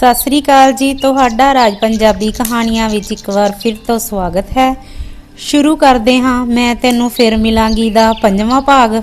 ਸਤਿ ਸ੍ਰੀ ਅਕਾਲ ਜੀ। ਤੁਹਾਡਾ ਰਾਜ ਪੰਜਾਬੀ ਕਹਾਣੀਆਂ ਵਿੱਚ ਇੱਕ ਵਾਰ ਫਿਰ ਤੋਂ ਸਵਾਗਤ ਹੈ। ਸ਼ੁਰੂ ਕਰਦੇ ਹਾਂ। ਮੈਂ ਤੈਨੂੰ ਫਿਰ ਮਿਲਾਂਗੀ ਦਾ ਪੰਜਵਾਂ ਭਾਗ।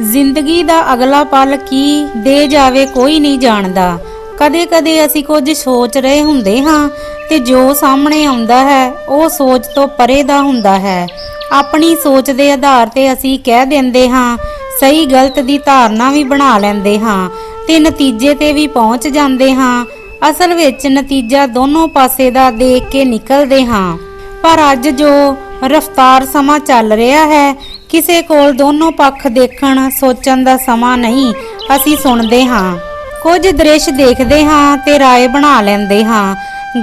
ਜ਼ਿੰਦਗੀ ਦਾ ਅਗਲਾ ਪਲ ਕੀ ਦੇ ਜਾਵੇ ਕੋਈ ਨਹੀਂ ਜਾਣਦਾ। ਕਦੇ-ਕਦੇ ਅਸੀਂ ਕੁਝ ਸੋਚ ਰਹੇ ਹੁੰਦੇ ਹਾਂ ਤੇ ਜੋ ਸਾਹਮਣੇ ਆਉਂਦਾ ਹੈ, ਉਹ ਸੋਚ ਤੋਂ ਪਰੇ ਦਾ ਹੁੰਦਾ ਹੈ। ਆਪਣੀ ਸੋਚ ਦੇ ਆਧਾਰ ਤੇ ਅਸੀਂ ਕਹਿ ਦਿੰਦੇ ਹਾਂ, ਸਹੀ ਗਲਤ ਦੀ ਧਾਰਨਾ ਵੀ ਬਣਾ ਲੈਂਦੇ ਹਾਂ ਤੇ ਨਤੀਜੇ ਤੇ ਵੀ ਪਹੁੰਚ ਜਾਂਦੇ ਹਾਂ। ਅਸਲ ਵਿੱਚ ਨਤੀਜਾ ਦੋਨੋਂ ਪਾਸੇ ਦਾ ਦੇਖ ਕੇ ਨਿਕਲਦੇ ਹਾਂ। ਪਰ ਅੱਜ ਜੋ ਰਫਤਾਰ ਸਮਾਂ ਚੱਲ ਰਿਹਾ ਹੈ, ਕਿਸੇ ਕੋਲ ਦੋਨੋਂ ਪੱਖ ਦੇਖਣ ਸੋਚਣ ਦਾ ਸਮਾਂ ਨਹੀਂ, ਅਸੀਂ ਸੁਣਦੇ ਹਾਂ। ਕੁਝ ਦ੍ਰਿਸ਼ ਦੇਖਦੇ ਹਾਂ ਤੇ ਰਾਏ ਬਣਾ ਲੈਂਦੇ ਹਾਂ।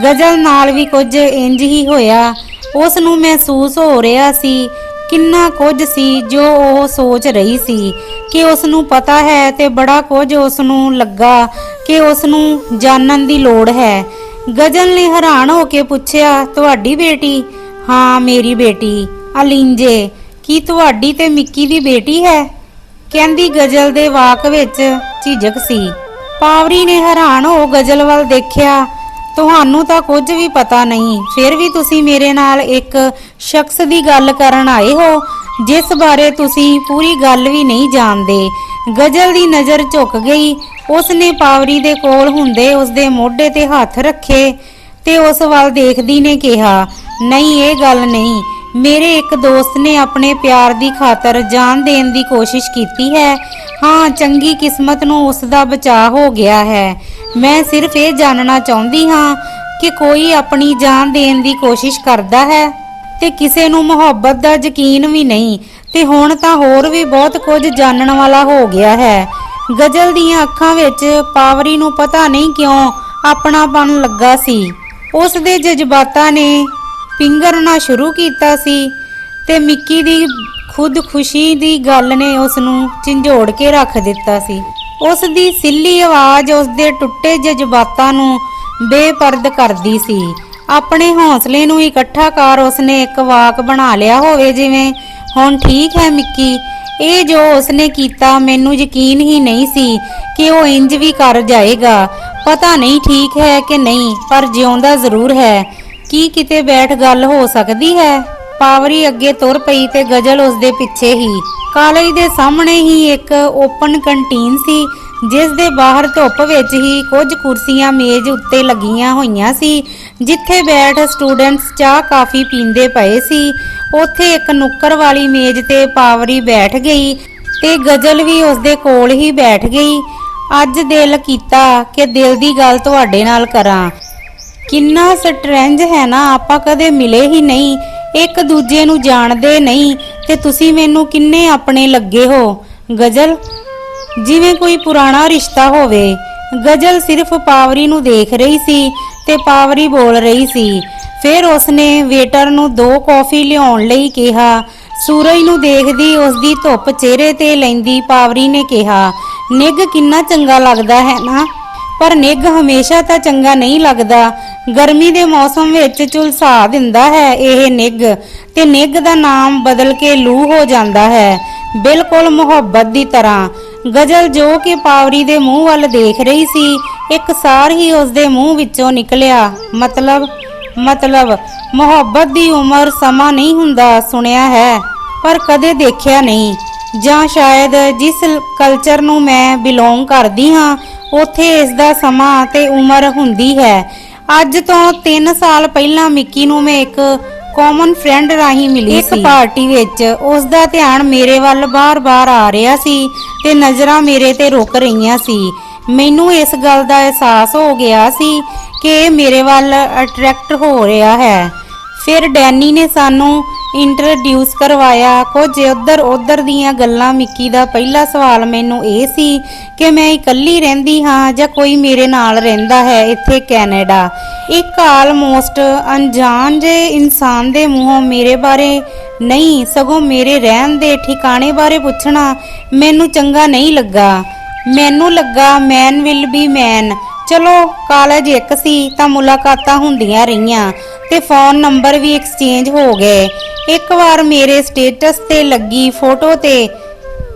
ਗਜ਼ਲ ਨਾਲ ਵੀ ਕੁਝ ਇੰਜ ਹੀ ਹੋਇਆ। ਉਸ ਨੂੰ ਮਹਿਸੂਸ ਹੋ ਰਿਹਾ ਸੀ, ਕਿੰਨਾ ਕੁਝ ਸੀ ਜੋ ਉਹ ਸੋਚ ਰਹੀ ਸੀ ਕਿ ਉਸ ਨੂੰ ਪਤਾ ਹੈ ਤੇ ਬੜਾ ਕੁਝ ਉਸ ਨੂੰ ਲੱਗਾ। ਕਿ ਉਸ ਨੂੰ ਜਾਣਨ ਦੀ ਲੋੜ ਹੈ। ਗਜ਼ਲ ਨੇ ਹੈਰਾਨ ਹੋ ਕੇ ਪੁੱਛਿਆ, ਤੁਹਾਡੀ ਬੇਟੀ? ਹਾਂ, ਮੇਰੀ ਬੇਟੀ। ਅਲਿੰਜੇ, ਕੀ ਤੁਹਾਡੀ ਤੇ ਮਿੱਕੀ ਦੀ ਬੇਟੀ ਹੈ? ਕਹਿੰਦੀ ਗਜ਼ਲ ਦੇ ਵਾਕ ਵਿੱਚ ਝਿਜਕ ਸੀ। ਪਾਵਰੀ ਨੇ ਹੈਰਾਨ ਹੋ ਗਜ਼ਲ ਵੱਲ ਦੇਖਿਆ, ਤੁਹਾਨੂੰ ਤਾਂ ਕੁਝ ਵੀ ਪਤਾ ਨਹੀਂ, ਫਿਰ ਵੀ ਤੁਸੀਂ ਮੇਰੇ ਨਾਲ ਇੱਕ ਸ਼ਖਸ ਦੀ ਗੱਲ ਕਰਨ ਆਏ ਹੋ, ਜਿਸ ਬਾਰੇ ਤੁਸੀਂ ਪੂਰੀ ਗੱਲ ਵੀ ਨਹੀਂ ਜਾਣਦੇ। ਗਜ਼ਲ ਦੀ ਨਜ਼ਰ ਝੁਕ ਗਈ ਉਸ ਨੇ ਪਾਵਰੀ ਦੇ ਕੋਲ ਹੁੰਦੇ ਉਸ ਦੇ ਮੋਢੇ ਤੇ ਹੱਥ ਰੱਖੇ ਤੇ ਉਸ ਵੱਲ ਦੇਖਦੀ ਨੇ ਕਿਹਾ, ਨਹੀਂ, ਇਹ ਗੱਲ ਨਹੀਂ। ਮੇਰੇ ਇੱਕ ਦੋਸਤ ਨੇ ਆਪਣੇ ਪਿਆਰ ਦੀ ਖਾਤਰ ਜਾਨ ਦੇਣ ਦੀ ਕੋਸ਼ਿਸ਼ ਕੀਤੀ ਹੈ। ਹਾਂ, ਚੰਗੀ ਕਿਸਮਤ ਨੂੰ ਉਸ ਦਾ ਬਚਾਅ ਹੋ ਗਿਆ ਹੈ। ਮੈਂ ਸਿਰਫ ਇਹ ਜਾਣਨਾ ਚਾਹੁੰਦੀ ਹਾਂ ਕਿ ਕੋਈ ਆਪਣੀ ਜਾਨ ਦੇਣ ਦੀ ਕੋਸ਼ਿਸ਼ ਕਰਦਾ ਹੈ ਤੇ ਕਿਸੇ ਨੂੰ ਮੁਹੱਬਤ ਦਾ ਯਕੀਨ ਵੀ ਨਹੀਂ ਤੇ ਹੁਣ ਤਾਂ ਹੋਰ ਵੀ ਬਹੁਤ ਕੁਝ ਜਾਣਨ ਵਾਲਾ ਹੋ ਗਿਆ ਹੈ। ਗਜ਼ਲ ਦੀਆਂ ਅੱਖਾਂ ਵਿੱਚ ਪਾਵਰੀ ਨੂੰ ਪਤਾ ਨਹੀਂ ਕਿਉਂ ਆਪਣਾਪਨ ਲੱਗਾ ਸੀ। ਉਸ ਦੇ ਜਜ਼ਬਾਤਾਂ ਨੇ ਪਿੰਗਰਨਾ ਸ਼ੁਰੂ ਕੀਤਾ ਸੀ ਤੇ ਮਿੱਕੀ ਦੀ ਖੁਦ ਦੀ ਗੱਲ ਨੇ ਉਸ ਨੂੰ ਝੰਜੋੜ ਕੇ ਰੱਖ ਦਿੱਤਾ ਸੀ। ਉਸ ਦੀ ਸਿੱਲੀ ਆਵਾਜ਼ ਉਸ ਦੇ ਟੁੱਟੇ ਜਜ਼ਬਾਤਾਂ ਨੂੰ ਬੇਪਰਦ ਕਰਦੀ ਸੀ। ਆਪਣੇ ਹੌਸਲੇ ਨੂੰ ਇਕੱਠਾ ਕਰ ਉਸਨੇ ਇੱਕ ਵਾਕ ਬਣਾ ਲਿਆ ਹੋਵੇ ਜਿਵੇਂ, ਹੁਣ ਠੀਕ ਹੈ ਮਿੱਕੀ ਇਹ ਜੋ ਉਸਨੇ ਕੀਤਾ ਮੈਨੂੰ ਯਕੀਨ ਹੀ ਨਹੀਂ ਸੀ ਕਿ ਉਹ ਇੰਜ ਵੀ ਕਰ ਜਾਏਗਾ। ਪਤਾ ਨਹੀਂ ਠੀਕ ਹੈ ਕਿ ਨਹੀਂ, ਪਰ ਜਿਉਂਦਾ ਜ਼ਰੂਰ ਹੈ। ਕੀ ਕਿਤੇ ਬੈਠ ਗੱਲ ਹੋ ਸਕਦੀ ਹੈ? ਪਾਵਰੀ ਅੱਗੇ ਤੁਰ ਪਈ ਤੇ ਗਜ਼ਲ ਉਸਦੇ ਪਿੱਛੇ ਹੀ। ਕਾਲਜ ਦੇ ਸਾਹਮਣੇ ਹੀ ਇੱਕ ਓਪਨ ਕੰਟੀਨ ਸੀ। ਜਿਸ ਦੇ ਬਾਹਰ ਧੁੱਪ ਵਿੱਚ ਹੀ ਕੁਝ ਕੁਰਸੀਆਂ ਮੇਜ਼ ਉੱਤੇ ਲੱਗੀਆਂ ਹੋਈਆਂ ਸੀ, ਜਿੱਥੇ ਬੈਠ ਸਟੂਡੈਂਟਸ ਚਾਹ, ਕਾਫੀ ਪੀਂਦੇ ਪਏ ਸੀ। ਉੱਥੇ ਇੱਕ ਨੁੱਕਰ ਵਾਲੀ ਮੇਜ਼ ਤੇ ਪਾਵਰੀ ਬੈਠ ਗਈ ਤੇ ਗਜ਼ਲ ਵੀ ਉਸਦੇ ਕੋਲ ਹੀ ਬੈਠ ਗਈ। ਅੱਜ ਦਿਲ ਕੀਤਾ ਕਿ ਦਿਲ ਦੀ ਗੱਲ ਤੁਹਾਡੇ ਨਾਲ ਕਰਾਂ। ਕਿੰਨਾ ਸਟਰੇਂਜ ਹੈ ਨਾ, ਆਪਾਂ ਕਦੇ ਮਿਲੇ ਹੀ ਨਹੀਂ, ਇੱਕ ਦੂਜੇ ਨੂੰ ਜਾਣਦੇ ਨਹੀਂ, ਤੇ ਤੁਸੀਂ ਮੈਨੂੰ ਕਿੰਨੇ ਆਪਣੇ ਲੱਗੇ ਹੋ। ਗਜ਼ਲ ਜਿਵੇਂ ਕੋਈ ਪੁਰਾਣਾ ਰਿਸ਼ਤਾ ਹੋਵੇ, ਗਜ਼ਲ ਸਿਰਫ ਪਾਵਰੀ ਨੂੰ ਦੇਖ ਰਹੀ ਸੀ ਤੇ ਪਾਵਰੀ ਬੋਲ ਰਹੀ ਸੀ। ਫਿਰ ਉਸਨੇ ਵੇਟਰ ਨੂੰ ਦੋ ਕੌਫੀ ਲਿਆਉਣ ਲਈ ਕਿਹਾ। ਸੂਰਜ ਨੂੰ ਦੇਖਦੀ ਉਸਦੀ ਧੁੱਪ ਚਿਹਰੇ ਤੇ ਲੈਂਦੀ ਪਾਵਰੀ ਨੇ ਕਿਹਾ, ਨਿੱਘ ਕਿੰਨਾ ਚੰਗਾ ਲੱਗਦਾ ਹੈ ਨਾ? ਪਰ ਨਿੱਘ ਹਮੇਸ਼ਾ ਤਾਂ ਚੰਗਾ ਨਹੀਂ ਲੱਗਦਾ। ਗਰਮੀ ਦੇ ਮੌਸਮ ਵਿੱਚ ਝੁਲਸਾ ਦਿੰਦਾ ਹੈ ਇਹ ਨਿੱਘ ਤੇ ਨਿੱਘ ਦਾ ਨਾਮ ਬਦਲ ਕੇ ਲੂ ਹੋ ਜਾਂਦਾ ਹੈ। ਬਿਲਕੁਲ ਮੁਹੱਬਤ ਦੀ ਤਰ੍ਹਾਂ ਗਜ਼ਲ ਜੋ ਕਿ ਪਾਵਰੀ ਦੇ ਮੂੰਹ ਵੱਲ ਦੇਖ ਰਹੀ ਸੀ, ਇੱਕ ਸਾਰ ਹੀ ਉਸ ਦੇ ਮੂੰਹ ਵਿੱਚੋਂ ਨਿਕਲਿਆ। ਮਤਲਬ ਮਤਲਬ, ਮੁਹੱਬਤ ਦੀ ਉਮਰ ਸਮਾਂ ਨਹੀਂ ਹੁੰਦਾ ਸੁਣਿਆ ਹੈ, ਪਰ ਕਦੇ ਦੇਖਿਆ ਨਹੀਂ। ਜਾਂ ਸ਼ਾਇਦ ਜਿਸ ਕਲਚਰ ਨੂੰ ਮੈਂ ਬਿਲੋਂਗ ਕਰਦੀ ਹਾਂ, ਉੱਥੇ ਇਸ ਦਾ ਸਮਾਂ ਤੇ ਉਮਰ ਹੁੰਦੀ ਹੈ। ਅੱਜ ਤੋਂ 3 ਸਾਲ ਪਹਿਲਾਂ ਮਿੱਕੀ ਨੂੰ ਮੈਂ ਇੱਕ ਕਾਮਨ ਫਰੈਂਡ ਰਾਹੀਂ ਮਿਲੀ ਸੀ। ਇੱਕ ਪਾਰਟੀ ਵਿੱਚ ਉਸ ਦਾ ਧਿਆਨ ਮੇਰੇ ਵੱਲ ਬਾਰ-ਬਾਰ ਆ ਰਿਹਾ ਸੀ ਤੇ ਨਜ਼ਰਾਂ ਮੇਰੇ ਤੇ ਰੁਕ ਰਹੀਆਂ ਸੀ। ਮੈਨੂੰ ਇਸ ਗੱਲ ਦਾ ਅਹਿਸਾਸ ਹੋ ਗਿਆ ਸੀ ਕਿ ਇਹ ਮੇਰੇ ਵੱਲ ਅਟਰੈਕਟ ਹੋ ਰਿਹਾ ਹੈ। ਫਿਰ ਡੈਨੀ ਨੇ ਸਾਨੂੰ ਇੰਟਰੋਡਿਊਸ ਕਰਵਾਇਆ। ਕੁਝ ਉੱਧਰ ਉੱਧਰ ਦੀਆਂ ਗੱਲਾਂ ਮਿੱਕੀ ਦਾ ਪਹਿਲਾ ਸਵਾਲ ਮੈਨੂੰ ਇਹ ਸੀ ਕਿ ਮੈਂ ਇਕੱਲੀ ਰਹਿੰਦੀ ਹਾਂ ਜਾਂ ਕੋਈ ਮੇਰੇ ਨਾਲ ਰਹਿੰਦਾ ਹੈ ਇੱਥੇ ਕੈਨੇਡਾ? ਇੱਕ ਆਲਮੋਸਟ ਅਣਜਾਣ ਜੇ ਇਨਸਾਨ ਦੇ ਮੂੰਹੋਂ ਮੇਰੇ ਬਾਰੇ ਨਹੀਂ, ਸਗੋਂ ਮੇਰੇ ਰਹਿਣ ਦੇ ਠਿਕਾਣੇ ਬਾਰੇ ਪੁੱਛਣਾ ਮੈਨੂੰ ਚੰਗਾ ਨਹੀਂ ਲੱਗਾ। ਮੈਨੂੰ ਲੱਗਾ ਮੈਨ ਵਿਲ ਬੀ ਮੈਨ ਚਲੋ ਕਾਲਜ ਇੱਕ ਸੀ ਤਾਂ ਮੁਲਾਕਾਤਾਂ ਹੁੰਦੀਆਂ ਰਹੀਆਂ। ਤੇ ਫੋਨ ਨੰਬਰ ਵੀ ਐਕਸਚੇਂਜ ਹੋ ਗਏ। ਇੱਕ ਵਾਰ ਮੇਰੇ ਸਟੇਟਸ ਤੇ ਲੱਗੀ ਫੋਟੋ ਤੇ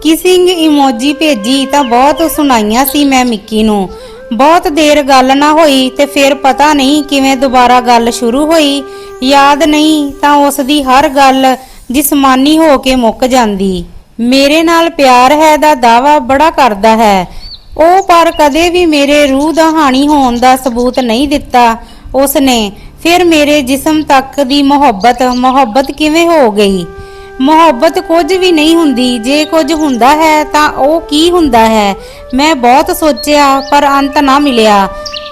ਕਿਸਿੰਗ ਇਮੋਜੀ ਭੇਜੀ ਤਾਂ ਬਹੁਤ ਸੁਣਾਈਆਂ ਸੀ ਮੈਂ ਮਿੱਕੀ ਨੂੰ। ਬਹੁਤ ਦੇਰ ਗੱਲ ਨਾ ਹੋਈ ਤੇ ਫਿਰ ਪਤਾ ਨਹੀਂ ਕਿਵੇਂ ਦੁਬਾਰਾ ਗੱਲ ਸ਼ੁਰੂ ਹੋਈ। ਯਾਦ ਨਹੀਂ ਤਾਂ ਉਸ ਦੀ ਹਰ ਗੱਲ ਜਿਸਮਾਨੀ ਹੋ ਕੇ ਮੁੱਕ ਜਾਂਦੀ। ਮੇਰੇ ਨਾਲ ਪਿਆਰ ਹੈ ਦਾ ਦਾਵਾ ਬੜਾ ਕਰਦਾ ਹੈ। ਉਹ ਪਰ ਕਦੇ ਵੀ ਮੇਰੇ ਰੂਹ ਦਾ ਹਾਨੀ ਹੋਣ ਦਾ ਸਬੂਤ ਨਹੀਂ ਦਿੱਤਾ। ਉਸਨੇ ਫਿਰ ਮੇਰੇ ਜਿਸਮ ਤੱਕ ਦੀ ਮੁਹੱਬਤ ਮੁਹੱਬਤ ਕਿਵੇਂ ਹੋ ਗਈ? ਮੁਹੱਬਤ ਕੁਝ ਵੀ ਨਹੀਂ ਹੁੰਦੀ। ਜੇ ਕੁਝ ਹੁੰਦਾ ਹੈ ਤਾਂ ਉਹ ਕੀ ਹੁੰਦਾ ਹੈ? ਮੈਂ ਬਹੁਤ ਸੋਚਿਆ, ਪਰ ਅੰਤ ਨਾ ਮਿਲਿਆ।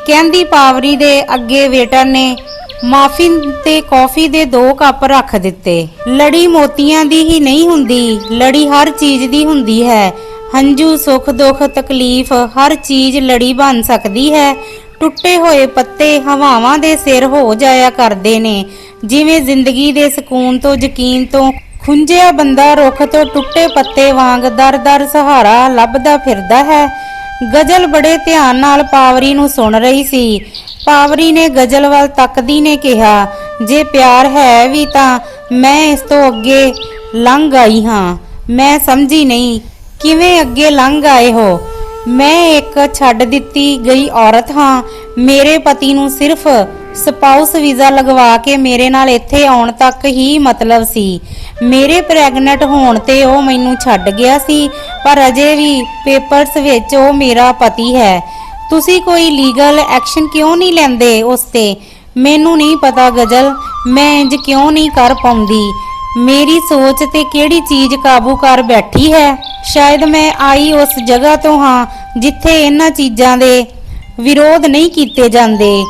ਕਹਿੰਦੀ ਪਾਵਰੀ ਦੇ ਅੱਗੇ ਵੇਟਰ ਨੇ ਮਾਫਿਨ ਤੇ ਕੌਫੀ ਦੇ ਦੋ ਕੱਪ ਰੱਖ ਦਿੱਤੇ। ਲੜੀ ਮੋਤੀਆਂ ਦੀ ਹੀ ਨਹੀਂ ਹੁੰਦੀ। ਲੜੀ ਹਰ ਚੀਜ਼ ਦੀ ਹੁੰਦੀ ਹੈ। ਹੰਝੂ, ਸੁੱਖ, ਦੁੱਖ, ਤਕਲੀਫ, ਹਰ ਚੀਜ਼ ਲੜੀ ਬਣ ਸਕਦੀ ਹੈ। ਟੁੱਟੇ ਹੋਏ ਪੱਤੇ ਹਵਾਵਾਂ ਦੇ ਸਿਰ ਹੋ ਜਾਇਆ ਕਰਦੇ ਨੇ। ਜਿਵੇਂ ਜ਼ਿੰਦਗੀ ਦੇ ਸਕੂਨ ਤੋਂ, ਯਕੀਨ ਤੋਂ ਖੁੰਝਿਆ ਬੰਦਾ ਰੁੱਖ ਤੋਂ ਟੁੱਟੇ ਪੱਤੇ ਵਾਂਗ ਦਰ-ਦਰ ਸਹਾਰਾ ਲੱਭਦਾ ਫਿਰਦਾ ਹੈ। ਗਜ਼ਲ ਬੜੇ ਧਿਆਨ ਨਾਲ ਪਾਵਰੀ ਨੂੰ ਸੁਣ ਰਹੀ ਸੀ। ਪਾਵਰੀ ਨੇ ਗਜ਼ਲ ਵੱਲ ਤੱਕਦੀ ਨੇ ਕਿਹਾ, ਜੇ ਪਿਆਰ ਹੈ ਵੀ ਤਾਂ ਮੈਂ ਇਸ ਤੋਂ ਅੱਗੇ ਲੰਘ ਆਈ ਹਾਂ। ਮੈਂ ਸਮਝੀ ਨਹੀਂ। ਕਿਵੇਂ ਅੱਗੇ ਲੰਘ ਆਏ ਹੋ? ਮੈਂ ਇੱਕ ਛੱਡ ਦਿੱਤੀ ਗਈ ਔਰਤ ਹਾਂ। ਮੇਰੇ ਪਤੀ ਨੂੰ ਸਿਰਫ ਸਪਾਊਸ ਵੀਜ਼ਾ ਲਗਵਾ ਕੇ ਮੇਰੇ ਨਾਲ ਇੱਥੇ ਆਉਣ ਤੱਕ ਹੀ ਮਤਲਬ ਸੀ। ਮੇਰੇ ਪ੍ਰੈਗਨੈਂਟ ਹੋਣ ਤੇ ਉਹ ਮੈਨੂੰ ਛੱਡ ਗਿਆ ਸੀ, ਪਰ ਅਜੇ ਵੀ ਪੇਪਰਸ ਵਿੱਚ ਉਹ ਮੇਰਾ ਪਤੀ ਹੈ। ਤੁਸੀਂ ਕੋਈ ਲੀਗਲ ਐਕਸ਼ਨ ਕਿਉਂ ਨਹੀਂ ਲੈਂਦੇ ਉਸ ਤੇ? ਮੈਨੂੰ ਨਹੀਂ ਪਤਾ ਗਜ਼ਲ, ਮੈਂ ਇੰਜ ਕਿਉਂ ਨਹੀਂ ਕਰ ਪਾਉਂਦੀ? ਮੇਰੀ ਸੋਚ ਤੇ ਕਿਹੜੀ ਚੀਜ਼ ਕਾਬੂ ਕਰ ਬੈਠੀ ਹੈ? ਸ਼ਾਇਦ ਮੈਂ ਆਈ ਉਸ ਜਗ੍ਹਾ ਤੋਂ ਹਾਂ ਜਿੱਥੇ ਇਹਨਾਂ ਚੀਜ਼ਾਂ ਦੇ ਵਿਰੋਧ ਨਹੀਂ ਕੀਤੇ ਜਾਂਦੇ।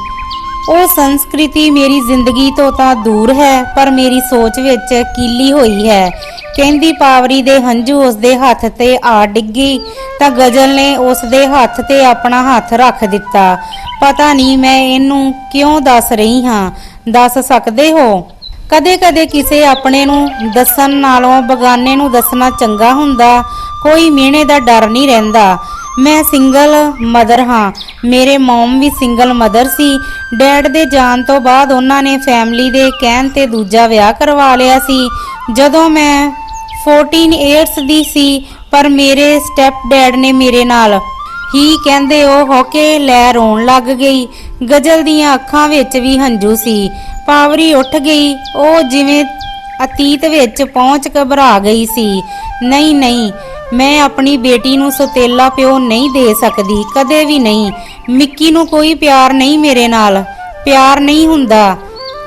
ਉਹ ਸੰਸਕ੍ਰਿਤੀ ਮੇਰੀ ਜ਼ਿੰਦਗੀ ਤੋਂ ਤਾਂ ਦੂਰ ਹੈ, ਪਰ ਮੇਰੀ ਸੋਚ ਵਿੱਚ ਕੀਲੀ ਹੋਈ ਹੈ। ਕਹਿੰਦੀ ਪਾਵਰੀ ਦੇ ਹੰਝੂ ਉਸ ਹੱਥ ਤੇ ਆ ਡਿੱਗੀ, ਤਾਂ ਗਜ਼ਲ ਨੇ ਉਸਦੇ ਹੱਥ ਤੇ ਆਪਣਾ ਹੱਥ ਰੱਖ ਦਿੱਤਾ। ਪਤਾ ਨਹੀਂ ਮੈਂ ਇਹਨੂੰ ਕਿਉਂ ਦੱਸ ਰਹੀ ਹਾਂ, ਦੱਸ ਸਕਦੇ ਹੋ? ਕਦੇ-ਕਦੇ ਕਿਸੇ ਆਪਣੇ ਨੂੰ ਦੱਸਣ ਨਾਲੋਂ ਬਗਾਨੇ ਨੂੰ ਦੱਸਣਾ ਚੰਗਾ ਹੁੰਦਾ ਕੋਈ ਮਿਹਣੇ ਦਾ ਡਰ ਨਹੀਂ ਰਹਿੰਦਾ। ਮੈਂ ਸਿੰਗਲ ਮਦਰ ਹਾਂ। ਮੇਰੇ ਮਮ ਵੀ ਸਿੰਗਲ ਮਦਰ ਸੀ। ਡੈਡ ਦੇ ਜਾਣ ਤੋਂ ਬਾਅਦ ਉਹਨਾਂ ਨੇ ਫੈਮਿਲੀ ਦੇ ਕਹਿਣ ਤੇ ਦੂਜਾ ਵਿਆਹ ਕਰਵਾ ਲਿਆ ਸੀ। ਜਦੋਂ ਮੈਂ 14 ਇਅਰਸ ਦੀ ਸੀ, ਪਰ ਮੇਰੇ ਸਟੈਪ ਡੈਡ ਨੇ ਮੇਰੇ ਨਾਲ ਹੀ ਕਹਿੰਦੇ ਉਹ ਹੋਕੇ ਲੈ ਰੋਣ ਲੱਗ ਗਈ। ਗਜ਼ਲ ਦੀਆਂ ਅੱਖਾਂ ਵਿੱਚ ਵੀ ਹੰਝੂ ਸੀ। ਪਾਵਰੀ ਉੱਠ ਗਈ। ਉਹ ਜਿਵੇਂ ਅਤੀਤ ਵਿੱਚ ਪਹੁੰਚ ਘਬਰਾ ਗਈ ਸੀ। ਨਹੀਂ ਨਹੀਂ ਮੈਂ ਆਪਣੀ ਬੇਟੀ ਨੂੰ ਸਤੇਲਾ ਪਿਓ ਨਹੀਂ ਦੇ ਸਕਦੀ, ਕਦੇ ਵੀ ਨਹੀਂ। ਮਿੱਕੀ ਨੂੰ ਕੋਈ ਪਿਆਰ ਨਹੀਂ ਮੇਰੇ ਨਾਲ। ਪਿਆਰ ਨਹੀਂ ਹੁੰਦਾ।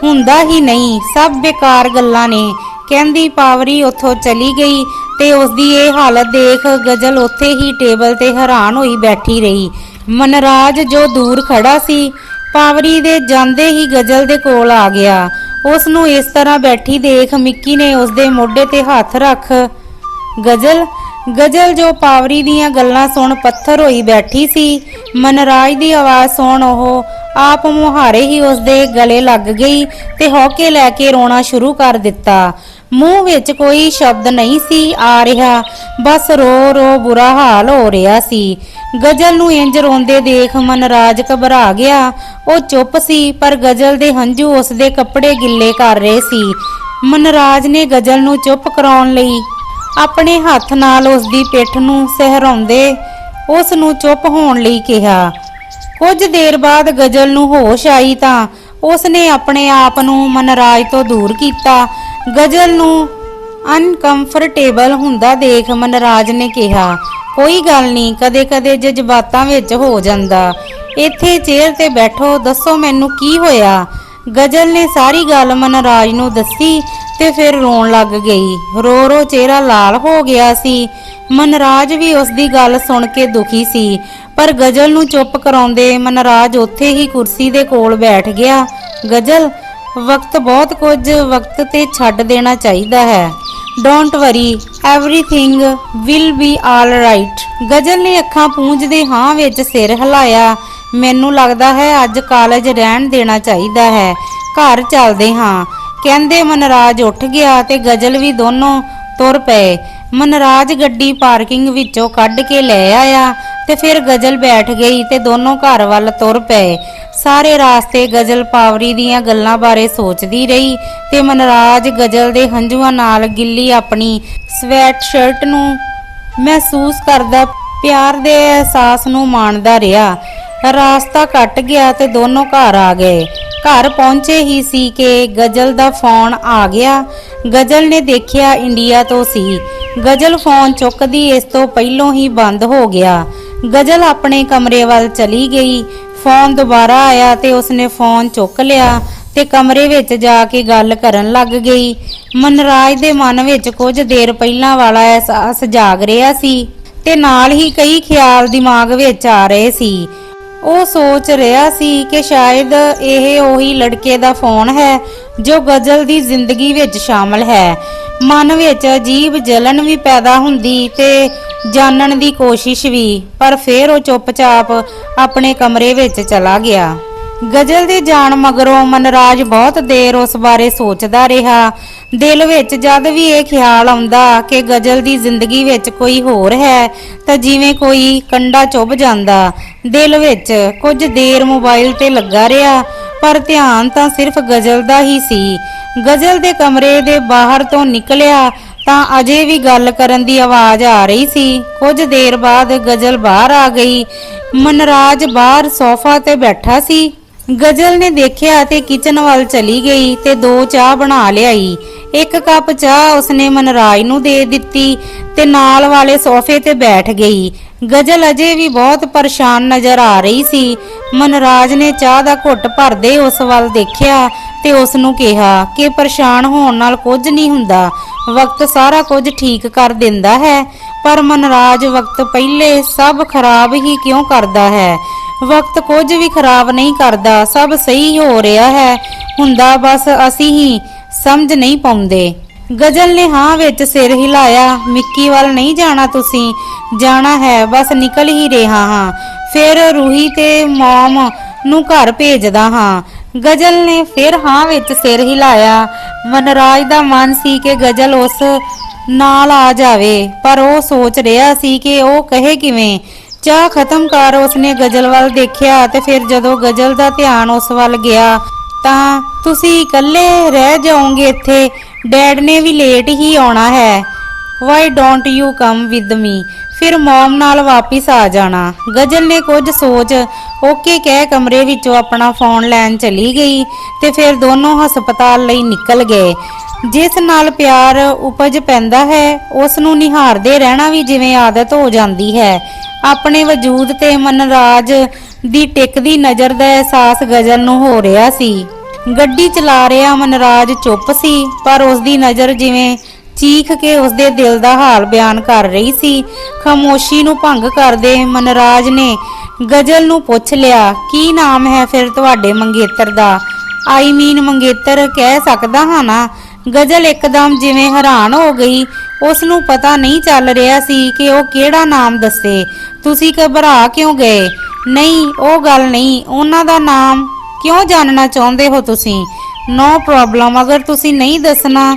ਹੁੰਦਾ ਹੀ ਨਹੀਂ। ਸਭ ਬੇਕਾਰ ਗੱਲਾਂ ਨੇ। ਕਹਿੰਦੀ ਪਾਵਰੀ ਉੱਥੋਂ ਚਲੀ ਗਈ ਤੇ ਉਸਦੀ ਇਹ ਹਾਲਤ ਦੇਖ ਗਜ਼ਲ ਉੱਥੇ ਹੀ ਟੇਬਲ ਤੇ ਹੈਰਾਨ ਹੋਈ ਬੈਠੀ ਰਹੀ। ਮਨਰਾਜ ਜੋ ਦੂਰ ਖੜਾ ਸੀ, ਪਾਵਰੀ ਦੇ ਜਾਂਦੇ ਹੀ ਗਜ਼ਲ ਦੇ ਕੋਲ ਆ ਗਿਆ। ਉਸ ਨੂੰ ਇਸ ਤਰ੍ਹਾਂ ਬੈਠੀ ਦੇਖ ਮਿੱਕੀ ਨੇ ਉਸ ਦੇ ਮੋਢੇ ਤੇ ਹੱਥ ਰੱਖ। ਗਜ਼ਲ ਗਜ਼ਲ ਜੋ ਪਾਵਰੀ ਦੀਆਂ ਗੱਲਾਂ ਸੁਣ ਪੱਥਰ ਹੋਈ ਬੈਠੀ ਸੀ, ਮਨਰਾਜ ਦੀ ਆਵਾਜ਼ ਸੁਣ ਉਹ ਆਪ ਮੁਹਾਰੇ ਹੀ ਉਸ ਦੇ ਗਲੇ ਲੱਗ ਗਈ ਤੇ ਹੌਕੇ ਲੈ ਕੇ ਰੋਣਾ ਸ਼ੁਰੂ ਕਰ ਦਿੱਤਾ। ਮੂੰਹ ਵਿੱਚ ਕੋਈ ਸ਼ਬਦ ਨਹੀਂ ਸੀ ਆ ਰਿਹਾ, ਬਸ ਰੋ ਰੋ ਬੁਰਾ ਹਾਲ ਹੋ ਰਿਹਾ ਸੀ। ਗਜ਼ਲ ਨੂੰ ਇੰਜ ਰੋਂਦੇ ਦੇਖ ਮਨਰਾਜ ਘਬਰਾ ਗਿਆ। ਉਹ ਚੁੱਪ ਸੀ, ਪਰ ਗਜ਼ਲ ਦੇ ਹੰਝੂ ਉਸ ਦੇ ਕੱਪੜੇ ਗਿੱਲੇ ਕਰ ਰਹੇ ਸੀ। ਮਨਰਾਜ ਨੇ ਗਜ਼ਲ ਨੂੰ ਚੁੱਪ ਕਰਾਉਣ ਲਈ ਆਪਣੇ ਹੱਥ ਨਾਲ ਉਸ ਦੀ ਪਿੱਠ ਨੂੰ ਸਹਿਰਾਉਂਦੇ ਉਸ ਨੂੰ ਚੁੱਪ ਹੋਣ ਲਈ ਕਿਹਾ। ਕੁਝ ਦੇਰ ਬਾਅਦ ਗਜ਼ਲ ਨੂੰ ਹੋਸ਼ ਆਈ ਤਾਂ ਉਸ ਨੇ ਆਪਣੇ ਆਪ ਨੂੰ ਮਨਰਾਜ ਤੋਂ ਦੂਰ ਕੀਤਾ। ਗਜ਼ਲ ਨੂੰ ਅਨਕੰਫਰਟੇਬਲ ਹੁੰਦਾ ਦੇਖ ਮਨਰਾਜ ਨੇ ਕਿਹਾ, ਕੋਈ ਗੱਲ ਨਹੀਂ, ਕਦੇ-ਕਦੇ ਜਜ਼ਬਾਤਾਂ ਵਿੱਚ ਹੋ ਜਾਂਦਾ। ਇੱਥੇ ਚੇਅਰ ਤੇ ਬੈਠੋ, ਦੱਸੋ ਮੈਨੂੰ ਕੀ ਹੋਇਆ? ਗਜ਼ਲ ਨੇ ਸਾਰੀ ਗੱਲ ਮਨਰਾਜ ਨੂੰ ਦੱਸੀ ਤੇ ਫਿਰ ਰੋਣ ਲੱਗ ਗਈ। ਰੋ ਰੋ ਚਿਹਰਾ ਲਾਲ ਹੋ ਗਿਆ ਸੀ। ਮਨਰਾਜ ਵੀ ਉਸ ਦੀ ਗੱਲ ਸੁਣ ਕੇ ਦੁਖੀ ਸੀ। ਪਰ ਗਜ਼ਲ ਨੂੰ ਚੁੱਪ ਕਰਾਉਂਦੇ ਮਨਰਾਜ ਉੱਥੇ ਹੀ ਕੁਰਸੀ ਦੇ ਕੋਲ ਬੈਠ ਗਿਆ। ਗਜ਼ਲ, ਵਕਤ ਬਹੁਤ ਕੁਝ ਵਕਤ ਤੇ ਛੱਡ ਦੇਣਾ ਚਾਹੀਦਾ ਹੈ। Don't worry everything will be all right Ghazal ਨੇ ਅੱਖਾਂ ਪੂੰਝਦੇ ਹਾਂ ਵਿੱਚ ਸਿਰ ਹਿਲਾਇਆ। ਮੈਨੂੰ ਲੱਗਦਾ ਹੈ ਅੱਜ ਕਾਲਜ ਰਹਿਣ ਦੇਣਾ ਚਾਹੀਦਾ ਹੈ। ਘਰ ਚੱਲਦੇ ਹਾਂ। ਕਹਿੰਦੇ ਮਨਰਾਜ ਉੱਠ ਗਿਆ ਤੇ ਗਜ਼ਲ ਵੀ ਦੋਨੋਂ ਤੁਰ ਪਏ। ਮਨਰਾਜ ਗੱਡੀ ਪਾਰਕਿੰਗ ਵਿੱਚੋਂ ਕੱਢ ਕੇ ਲੈ ਆਇਆ ਤੇ ਫਿਰ ਗਜ਼ਲ ਬੈਠ ਗਈ ਤੇ ਦੋਨੋਂ ਘਰ ਵੱਲ ਤੁਰ ਪਏ। ਸਾਰੇ ਰਾਸਤੇ ਗਜ਼ਲ ਪਾਵਰੀ ਦੀਆਂ ਗੱਲਾਂ ਬਾਰੇ ਸੋਚਦੀ ਰਹੀ ਤੇ ਮਨਰਾਜ ਗਜ਼ਲ ਦੇ ਹੰਝੂਆਂ ਨਾਲ ਗਿੱਲੀ ਆਪਣੀ ਸਵੈਟ ਸ਼ਰਟ ਨੂੰ ਮਹਿਸੂਸ ਕਰਦਾ ਪਿਆਰ ਦੇ ਅਹਿਸਾਸ ਨੂੰ ਮਾਣਦਾ ਰਿਹਾ। ਰਾਸਤਾ ਕੱਟ ਗਿਆ ਤੇ ਦੋਨੋਂ ਘਰ ਆ ਗਏ। ਘਰ ਪਹੁੰਚੇ ਹੀ ਸੀ ਕਿ ਗਜਲ ਦਾ ਫੋਨ ਆ ਗਿਆ। ਗਜਲ ਨੇ ਦੇਖਿਆ ਇੰਡੀਆ ਤੋਂ ਸੀ। ਗਜਲ ਫੋਨ ਚੁੱਕਦੀ ਇਸ ਤੋਂ ਪਹਿਲਾਂ ਹੀ ਬੰਦ ਹੋ ਗਿਆ। ਗਜਲ ਆਪਣੇ ਕਮਰੇ ਵੱਲ ਚਲੀ ਗਈ। ਫੋਨ ਦੁਬਾਰਾ ਆਇਆ ਤੇ ਉਸਨੇ ਫੋਨ ਚੁੱਕ ਲਿਆ ਤੇ ਕਮਰੇ ਵਿੱਚ ਜਾ ਕੇ ਗੱਲ ਕਰਨ ਲੱਗ ਗਈ। ਮਨਰਾਜ ਦੇ ਮਨ ਵਿੱਚ ਕੁਝ ਦੇਰ ਪਹਿਲਾਂ ਵਾਲਾ ਅਹਿਸਾਸ ਜਾਗ ਰਿਹਾ ਸੀ ਤੇ ਨਾਲ ਹੀ ਕਈ ਖਿਆਲ ਦਿਮਾਗ ਵਿੱਚ ਆ ਰਹੇ ਸੀ। ਉਹ ਸੋਚ ਰਿਹਾ ਸੀ ਕਿ ਸ਼ਾਇਦ ਇਹ ਉਹੀ ਲੜਕੇ ਦਾ ਫੋਨ ਹੈ ਜੋ ਗਜ਼ਲ ਦੀ ਜ਼ਿੰਦਗੀ ਵਿੱਚ ਸ਼ਾਮਲ ਹੈ। ਮਨ ਵਿੱਚ ਅਜੀਬ ਜਲਨ ਵੀ ਪੈਦਾ ਹੁੰਦੀ ਤੇ ਜਾਣਨ ਦੀ ਕੋਸ਼ਿਸ਼ ਵੀ, ਪਰ ਫਿਰ ਉਹ ਚੁੱਪਚਾਪ ਆਪਣੇ ਕਮਰੇ ਵਿੱਚ ਚਲਾ ਗਿਆ। ਗਜ਼ਲ ਦੇ ਜਾਣ ਮਗਰੋਂ ਮਨਰਾਜ ਬਹੁਤ ਦੇਰ ਉਸ ਬਾਰੇ ਸੋਚਦਾ ਰਿਹਾ। ਦਿਲ ਵਿੱਚ ਜਦ ਵੀ ਇਹ ਖਿਆਲ ਆਉਂਦਾ ਕਿ ਗਜ਼ਲ ਦੀ ਜ਼ਿੰਦਗੀ ਵਿੱਚ ਕੋਈ ਹੋਰ ਹੈ, ਤਾਂ ਜਿਵੇਂ ਕੋਈ ਕੰਡਾ ਚੁੱਭ ਜਾਂਦਾ। ਦਿਲ ਵਿੱਚ ਕੁਝ ਦੇਰ ਮੋਬਾਈਲ ਤੇ ਲੱਗਾ ਰਿਹਾ, ਪਰ ਧਿਆਨ ਤਾਂ ਸਿਰਫ ਗਜ਼ਲ ਦਾ ਹੀ ਸੀ। ਗਜ਼ਲ ਦੇ ਕਮਰੇ ਦੇ ਬਾਹਰ ਤੋਂ ਨਿਕਲਿਆ, ਤਾਂ ਅਜੇ ਵੀ ਗੱਲ ਕਰਨ ਦੀ ਆਵਾਜ਼ ਆ ਰਹੀ ਸੀ। ਕੁਝ ਦੇਰ ਬਾਅਦ ਗਜ਼ਲ ਬਾਹਰ ਆ ਗਈ। ਮਨਰਾਜ ਬਾਹਰ ਸੋਫਾ ਤੇ ਬੈਠਾ ਸੀ। ਗਜ਼ਲ ਨੇ ਦੇਖਿਆ ਤੇ ਕਿਚਨ ਵੱਲ ਚਲੀ ਗਈ ਤੇ ਦੋ ਚਾਹ ਬਣਾ ਲਿਆਈ। ਇੱਕ ਕੱਪ ਚਾਹ ਉਸਨੇ ਮਨਰਾਜ ਨੂੰ ਦੇ ਦਿੱਤੀ ਤੇ ਨਾਲ ਵਾਲੇ ਸੋਫੇ ਤੇ ਬੈਠ ਗਈ। ਗਜ਼ਲ ਅਜੇ ਵੀ ਬਹੁਤ ਪਰੇਸ਼ਾਨ ਨਜ਼ਰ ਆ ਰਹੀ ਸੀ। ਮਨਰਾਜ ਨੇ ਚਾਹ ਦਾ ਘੁੱਟ ਭਰਦੇ ਉਸ ਵੱਲ ਦੇਖਿਆ ਤੇ ਉਸ ਨੂੰ ਕਿਹਾ ਕਿ ਪਰੇਸ਼ਾਨ ਹੋਣ ਨਾਲ ਕੁਝ ਨਹੀਂ ਹੁੰਦਾ, ਵਕਤ ਸਾਰਾ ਕੁਝ ਠੀਕ ਕਰ ਦਿੰਦਾ ਹੈ, ਪਰ ਮਨਰਾਜ ਵਕਤ ਪਹਿਲੇ ਸਭ ਖਰਾਬ ਹੀ ਕਿਉਂ ਕਰਦਾ ਹੈ? ਵਕਤ ਕੁਝ ਵੀ ਖਰਾਬ ਨਹੀਂ ਕਰਦਾ, ਸਭ ਸਹੀ ਹੋ ਰਿਹਾ ਹੈ। ਹੁੰਦਾ ਬਸ ਅਸੀਂ ਹੀ ਸਮਝ ਨਹੀਂ ਪਾਉਂਦੇ। ਗਜ਼ਲ ਨੇ ਹਾਂ ਵਿੱਚ ਸਿਰ ਹਿਲਾਇਆ, ਮਿੱਕੀ ਵੱਲ ਨਹੀਂ ਜਾਣਾ ਤੁਸੀਂ, ਜਾਣਾ ਹੈ, ਬਸ ਨਿਕਲ ਹੀ ਰਿਹਾ ਹਾਂ। ਫਿਰ ਰੂਹੀ ਤੇ ਮੌਮ ਨੂੰ ਘਰ ਭੇਜਦਾ ਹਾਂ। ਗਜ਼ਲ ਨੇ ਫਿਰ ਹਾਂ ਵਿੱਚ ਸਿਰ ਹਿਲਾਇਆ। ਮਨਰਾਜ ਦਾ ਮਨ ਸੀ ਕਿ ਗਜ਼ਲ ਉਸ ਨਾਲ ਆ ਜਾਵੇ, ਪਰ ਉਹ ਸੋਚ ਰਿਹਾ ਸੀ ਕਿ ਉਹ ਕਹੇ ਕਿਵੇਂ ਚਾਹ ਖਤਮ ਕਰ ਉਸਨੇ ਗਜ਼ਲ ਵੱਲ ਦੇਖਿਆ ਤੇ ਫਿਰ ਜਦੋਂ ਗਜ਼ਲ ਦਾ ਧਿਆਨ ਉਸ ਵੱਲ ਗਿਆ, ਤਾਂ ਤੁਸੀਂ ਇਕੱਲੇ ਰਹਿ ਜਾਓਗੇ ਇੱਥੇ, ਡੈਡ ਨੇ ਵੀ ਲੇਟ ਹੀ ਆਉਣਾ ਹੈ। Why don't you come with me ਫਿਰ ਮਮ ਨਾਲ ਵਾਪਿਸ ਆ ਜਾਣਾ। ਗਜ਼ਲ ਨੇ ਕੁਝ ਸੋਚ, ਓਕੇ ਕਹਿ ਕਮਰੇ ਵਿੱਚੋਂ ਆਪਣਾ ਫੋਨ ਲੈਣ ਚਲੀ ਗਈ ਤੇ ਫਿਰ ਦੋਨੋਂ ਹਸਪਤਾਲ ਲਈ ਨਿਕਲ ਗਏ। ਜਿਸ ਨਾਲ ਪਿਆਰ ਉਪਜ ਪੈਂਦਾ ਹੈ, ਉਸ ਨੂੰ ਨਿਹਾਰਦੇ ਰਹਿਣਾ ਵੀ ਜਿਵੇਂ ਆਦਤ ਹੋ ਜਾਂਦੀ ਹੈ। ਆਪਣੇ ਵਜੂਦ ਤੇ ਮਨਰਾਜ ਦੀ ਟਿਕਦੀ ਨਜ਼ਰ ਦਾ ਅਹਿਸਾਸ ਗਜ਼ਲ ਨੂੰ ਹੋ ਰਿਹਾ ਸੀ। ਗੱਡੀ ਚਲਾ ਰਿਹਾ ਮਨਰਾਜ ਚੁੱਪ ਸੀ, ਪਰ ਉਸ ਦੀ ਨਜ਼ਰ ਜਿਵੇਂ ਚੀਖ ਕੇ ਉਸ ਦੇ ਦਿਲ ਦਾ ਹਾਲ ਬਿਆਨ ਕਰ ਰਹੀ ਸੀ। ਖਾਮੋਸ਼ੀ ਨੂੰ ਭੰਗ ਕਰਦੇ ਮਨਰਾਜ ਨੇ ਗਜ਼ਲ ਨੂੰ ਪੁੱਛ ਲਿਆ, ਕੀ ਨਾਮ ਹੈ ਫਿਰ ਤੁਹਾਡੇ ਮੰਗੇਤਰ ਦਾ? ਆਈ ਮੀਨ ਮੰਗੇਤਰ ਕਹਿ ਸਕਦਾ ਹਾਂ ਨਾ ਗਜ਼ਲ ਇੱਕਦਮ ਜਿਵੇਂ ਹੈਰਾਨ ਹੋ ਗਈ। ਉਸ ਨੂੰ ਪਤਾ ਨਹੀਂ ਚੱਲ ਰਿਹਾ ਸੀ ਕਿ ਉਹ ਕਿਹੜਾ ਨਾਮ ਦੱਸੇ। ਤੁਸੀਂ ਘਬਰਾ ਕਿਉਂ ਗਏ? ਨਹੀਂ, ਉਹ ਗੱਲ ਨਹੀਂ। ਉਹਨਾਂ ਦਾ ਨਾਮ ਕਿਉਂ ਜਾਣਨਾ ਚਾਹੁੰਦੇ ਹੋ ਤੁਸੀਂ? ਨੋ ਪ੍ਰੋਬਲਮ ਅਗਰ ਤੁਸੀਂ ਨਹੀਂ ਦੱਸਣਾ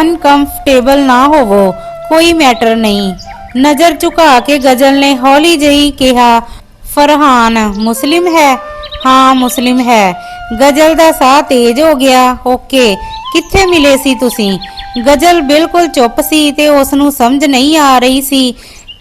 ਅਨਕੰਫਰਟੇਬਲ ਨਾ ਹੋਵੋ। ਕੋਈ ਮੈਟਰ ਨਹੀਂ। ਨਜ਼ਰ ਝੁਕਾ ਕੇ ਗਜ਼ਲ ਨੇ ਹੌਲੀ ਜਿਹੀ ਕਿਹਾ, ਫਰਹਾਨ, ਮੁਸਲਿਮ ਹੈ? ਹਾਂ, ਮੁਸਲਿਮ ਹੈ। ਗਜ਼ਲ ਦਾ ਸਾਹ ਤੇਜ਼ ਹੋ ਗਿਆ। ਓਕੇ ਕਿੱਥੇ ਮਿਲੇ ਸੀ ਤੁਸੀਂ? ਗਜ਼ਲ ਬਿਲਕੁਲ ਚੁੱਪ ਸੀ ਤੇ ਉਸ ਨੂੰ ਸਮਝ ਨਹੀਂ ਆ ਰਹੀ ਸੀ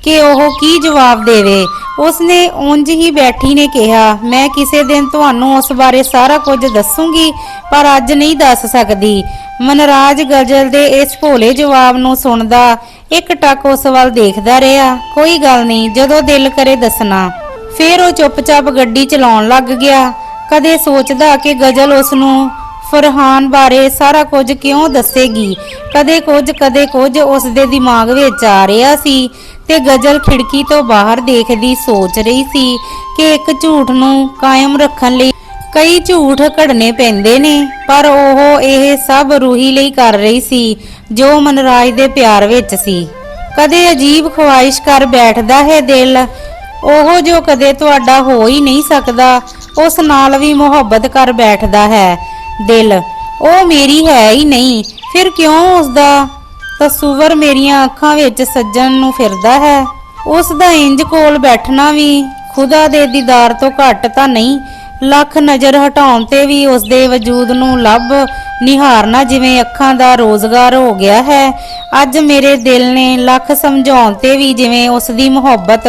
ਕਿ ਉਹ ਕੀ ਜਵਾਬ ਦੇਵੇ। ਉਸਨੇ ਉਂਝ ਹੀ ਬੈਠੀ ਨੇ ਕਿਹਾ, ਮੈਂ ਕਿਸੇ ਦਿਨ ਤੁਹਾਨੂੰ ਉਸ ਬਾਰੇ ਸਾਰਾ ਕੁਝ ਦੱਸੂਗੀ, ਪਰ ਅੱਜ ਨਹੀਂ ਦੱਸ ਸਕਦੀ। ਮਨਰਾਜ ਗਜ਼ਲ ਦੇ ਇਸ ਭੋਲੇ ਜਵਾਬ ਨੂੰ ਸੁਣਦਾ ਇੱਕ ਟੱਕ ਉਸ ਵੱਲ ਦੇਖਦਾ ਰਿਹਾ। ਕੋਈ ਗੱਲ ਨਹੀਂ, ਜਦੋਂ ਦਿਲ ਕਰੇ ਦੱਸਣਾ। ਫਿਰ ਉਹ ਚੁੱਪਚਾਪ ਗੱਡੀ ਚਲਾਉਣ ਲੱਗ ਗਿਆ। ਕਦੇ ਸੋਚਦਾ ਕਿ ਗਜ਼ਲ ਉਸ ਨੂੰ ਫਰਹਾਨ ਬਾਰੇ ਸਾਰਾ ਕੁਝ ਕਿਉਂ ਦੱਸੇਗੀ? ਕਦੇ ਕੁਝ ਕਦੇ ਕੁਝ ਉਸ ਦੇ ਦਿਮਾਗ ਵਿੱਚ ਆ ਰਿਹਾ ਸੀ ਤੇ ਗਜ਼ਲ ਖਿੜਕੀ ਤੋਂ ਬਾਹਰ ਦੇਖਦੀ ਸੋਚ ਰਹੀ ਸੀ ਕਿ ਇੱਕ ਝੂਠ ਨੂੰ ਕਾਇਮ ਰੱਖਣ ਲਈ ਕਈ ਝੂਠ ਘੜਨੇ ਪੈਂਦੇ ਨੇ, ਪਰ ਉਹ ਇਹ ਸਭ ਰੂਹੀ ਲਈ ਕਰ ਰਹੀ ਸੀ, ਜੋ ਮਨਰਾਜ ਦੇ ਪਿਆਰ ਵਿੱਚ ਸੀ। ਕਦੇ ਅਜੀਬ ਖਵਾਇਸ਼ ਕਰ ਬੈਠਦਾ ਹੈ ਦਿਲ, ਉਹ ਜੋ ਕਦੇ ਤੁਹਾਡਾ ਹੋ ਹੀ ਨਹੀਂ ਸਕਦਾ, ਉਸ ਨਾਲ ਵੀ ਮੁਹੱਬਤ ਕਰ ਬੈਠਦਾ ਹੈ। ਦਿਲ। ਉਹ ਮੇਰੀ ਹੈ ਹੀ ਨਹੀਂ, ਫਿਰ ਕਿਉਂ ਉਸਦਾ? ਤਸਵਰ ਮੇਰੀਆਂ ਅੱਖਾਂ ਵਿੱਚ ਸੱਜਣ ਨੂੰ ਫਿਰਦਾ ਹੈ। ਉਸ ਦਾ ਇੰਜ ਕੋਲ ਬੈਠਣਾ ਵੀ ਖੁਦਾ ਦੇ ਦੀਦਾਰ ਤੋਂ ਘੱਟ ਤਾਂ ਨਹੀਂ ਲੱਖ ਨਜ਼ਰ ਹਟਾਉਣ ਤੇ ਵੀ ਉਸ ਦੇ ਵਜੂਦ ਨੂੰ ਲੱਭ ਨਿਹਾਰਨਾ ਜਿਵੇਂ ਅੱਖਾਂ ਦਾ ਰੋਜ਼ਗਾਰ ਹੋ ਗਿਆ ਹੈ। ਅੱਜ ਮੇਰੇ ਦਿਲ ਨੇ ਲੱਖ ਸਮਝਾਉਣ ਤੇ ਵੀ ਜਿਵੇਂ ਉਸ ਦੀ ਮੁਹੱਬਤ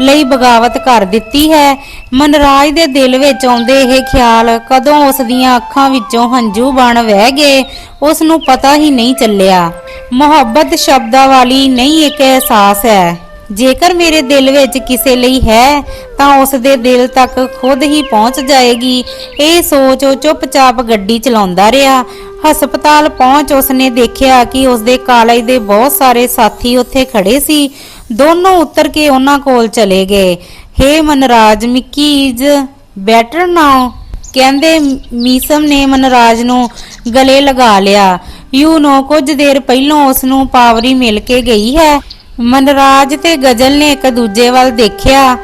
ਲਈ ਬਗਾਵਤ ਕਰ ਦਿੱਤੀ ਹੈ। ਮਨਰਾਜ ਦੇ ਦਿਲ ਵਿੱਚ ਆਉਂਦੇ ਇਹ ਖਿਆਲ, ਕਦੋਂ ਉਸ ਦੀਆਂ ਅੱਖਾਂ ਵਿੱਚੋਂ ਹੰਝੂ ਬਣ ਵਹਿ ਗਏ, ਉਸ ਨੂੰ ਪਤਾ ਹੀ ਨਹੀਂ ਚੱਲਿਆ। ਮੁਹੱਬਤ ਸ਼ਬਦਾਂ ਵਾਲੀ ਨਹੀਂ ਇੱਕ ਅਹਿਸਾਸ ਹੈ। ਜੇਕਰ ਮੇਰੇ ਦਿਲ ਵਿੱਚ ਕਿਸੇ ਲਈ ਹੈ, ਤਾਂ ਉਸ ਦੇ ਦਿਲ ਤੱਕ ਖੁਦ ਹੀ ਪਹੁੰਚ ਜਾਏਗੀ। ਇਹ ਸੋਚ ਉਹ ਚੁੱਪਚਾਪ ਗੱਡੀ ਚਲਾਉਂਦਾ ਰਿਹਾ। ਹਸਪਤਾਲ ਪਹੁੰਚ ਉਸਨੇ ਦੇਖਿਆ ਕਿ ਉਸਦੇ ਕਾਲਜ ਦੇ ਬਹੁਤ ਸਾਰੇ ਸਾਥੀ ਉੱਥੇ ਖੜੇ ਸੀ। ਦੋਨੋਂ ਉਤਰ ਕੇ ਉਹਨਾਂ ਕੋਲ ਚਲੇ ਗਏ। Hey Manraj, Mikki is better now? ਕਹਿੰਦੇ ਮੀਸਮ ਨੇ ਮਨਰਾਜ ਨੂੰ ਗਲੇ ਲਗਾ ਲਿਆ। ਯੂ نو ਕੁਝ ਦੇਰ ਪਹਿਲਾਂ ਉਸ ਨੂੰ ਪਾਵਰੀ ਮਿਲ ਕੇ ਗਈ ਹੈ। ਮਨਰਾਜ ਤੇ ਗਜਲ ਨੇ ਇੱਕ ਦੂਜੇ ਵੱਲ ਦੇਖਿਆ।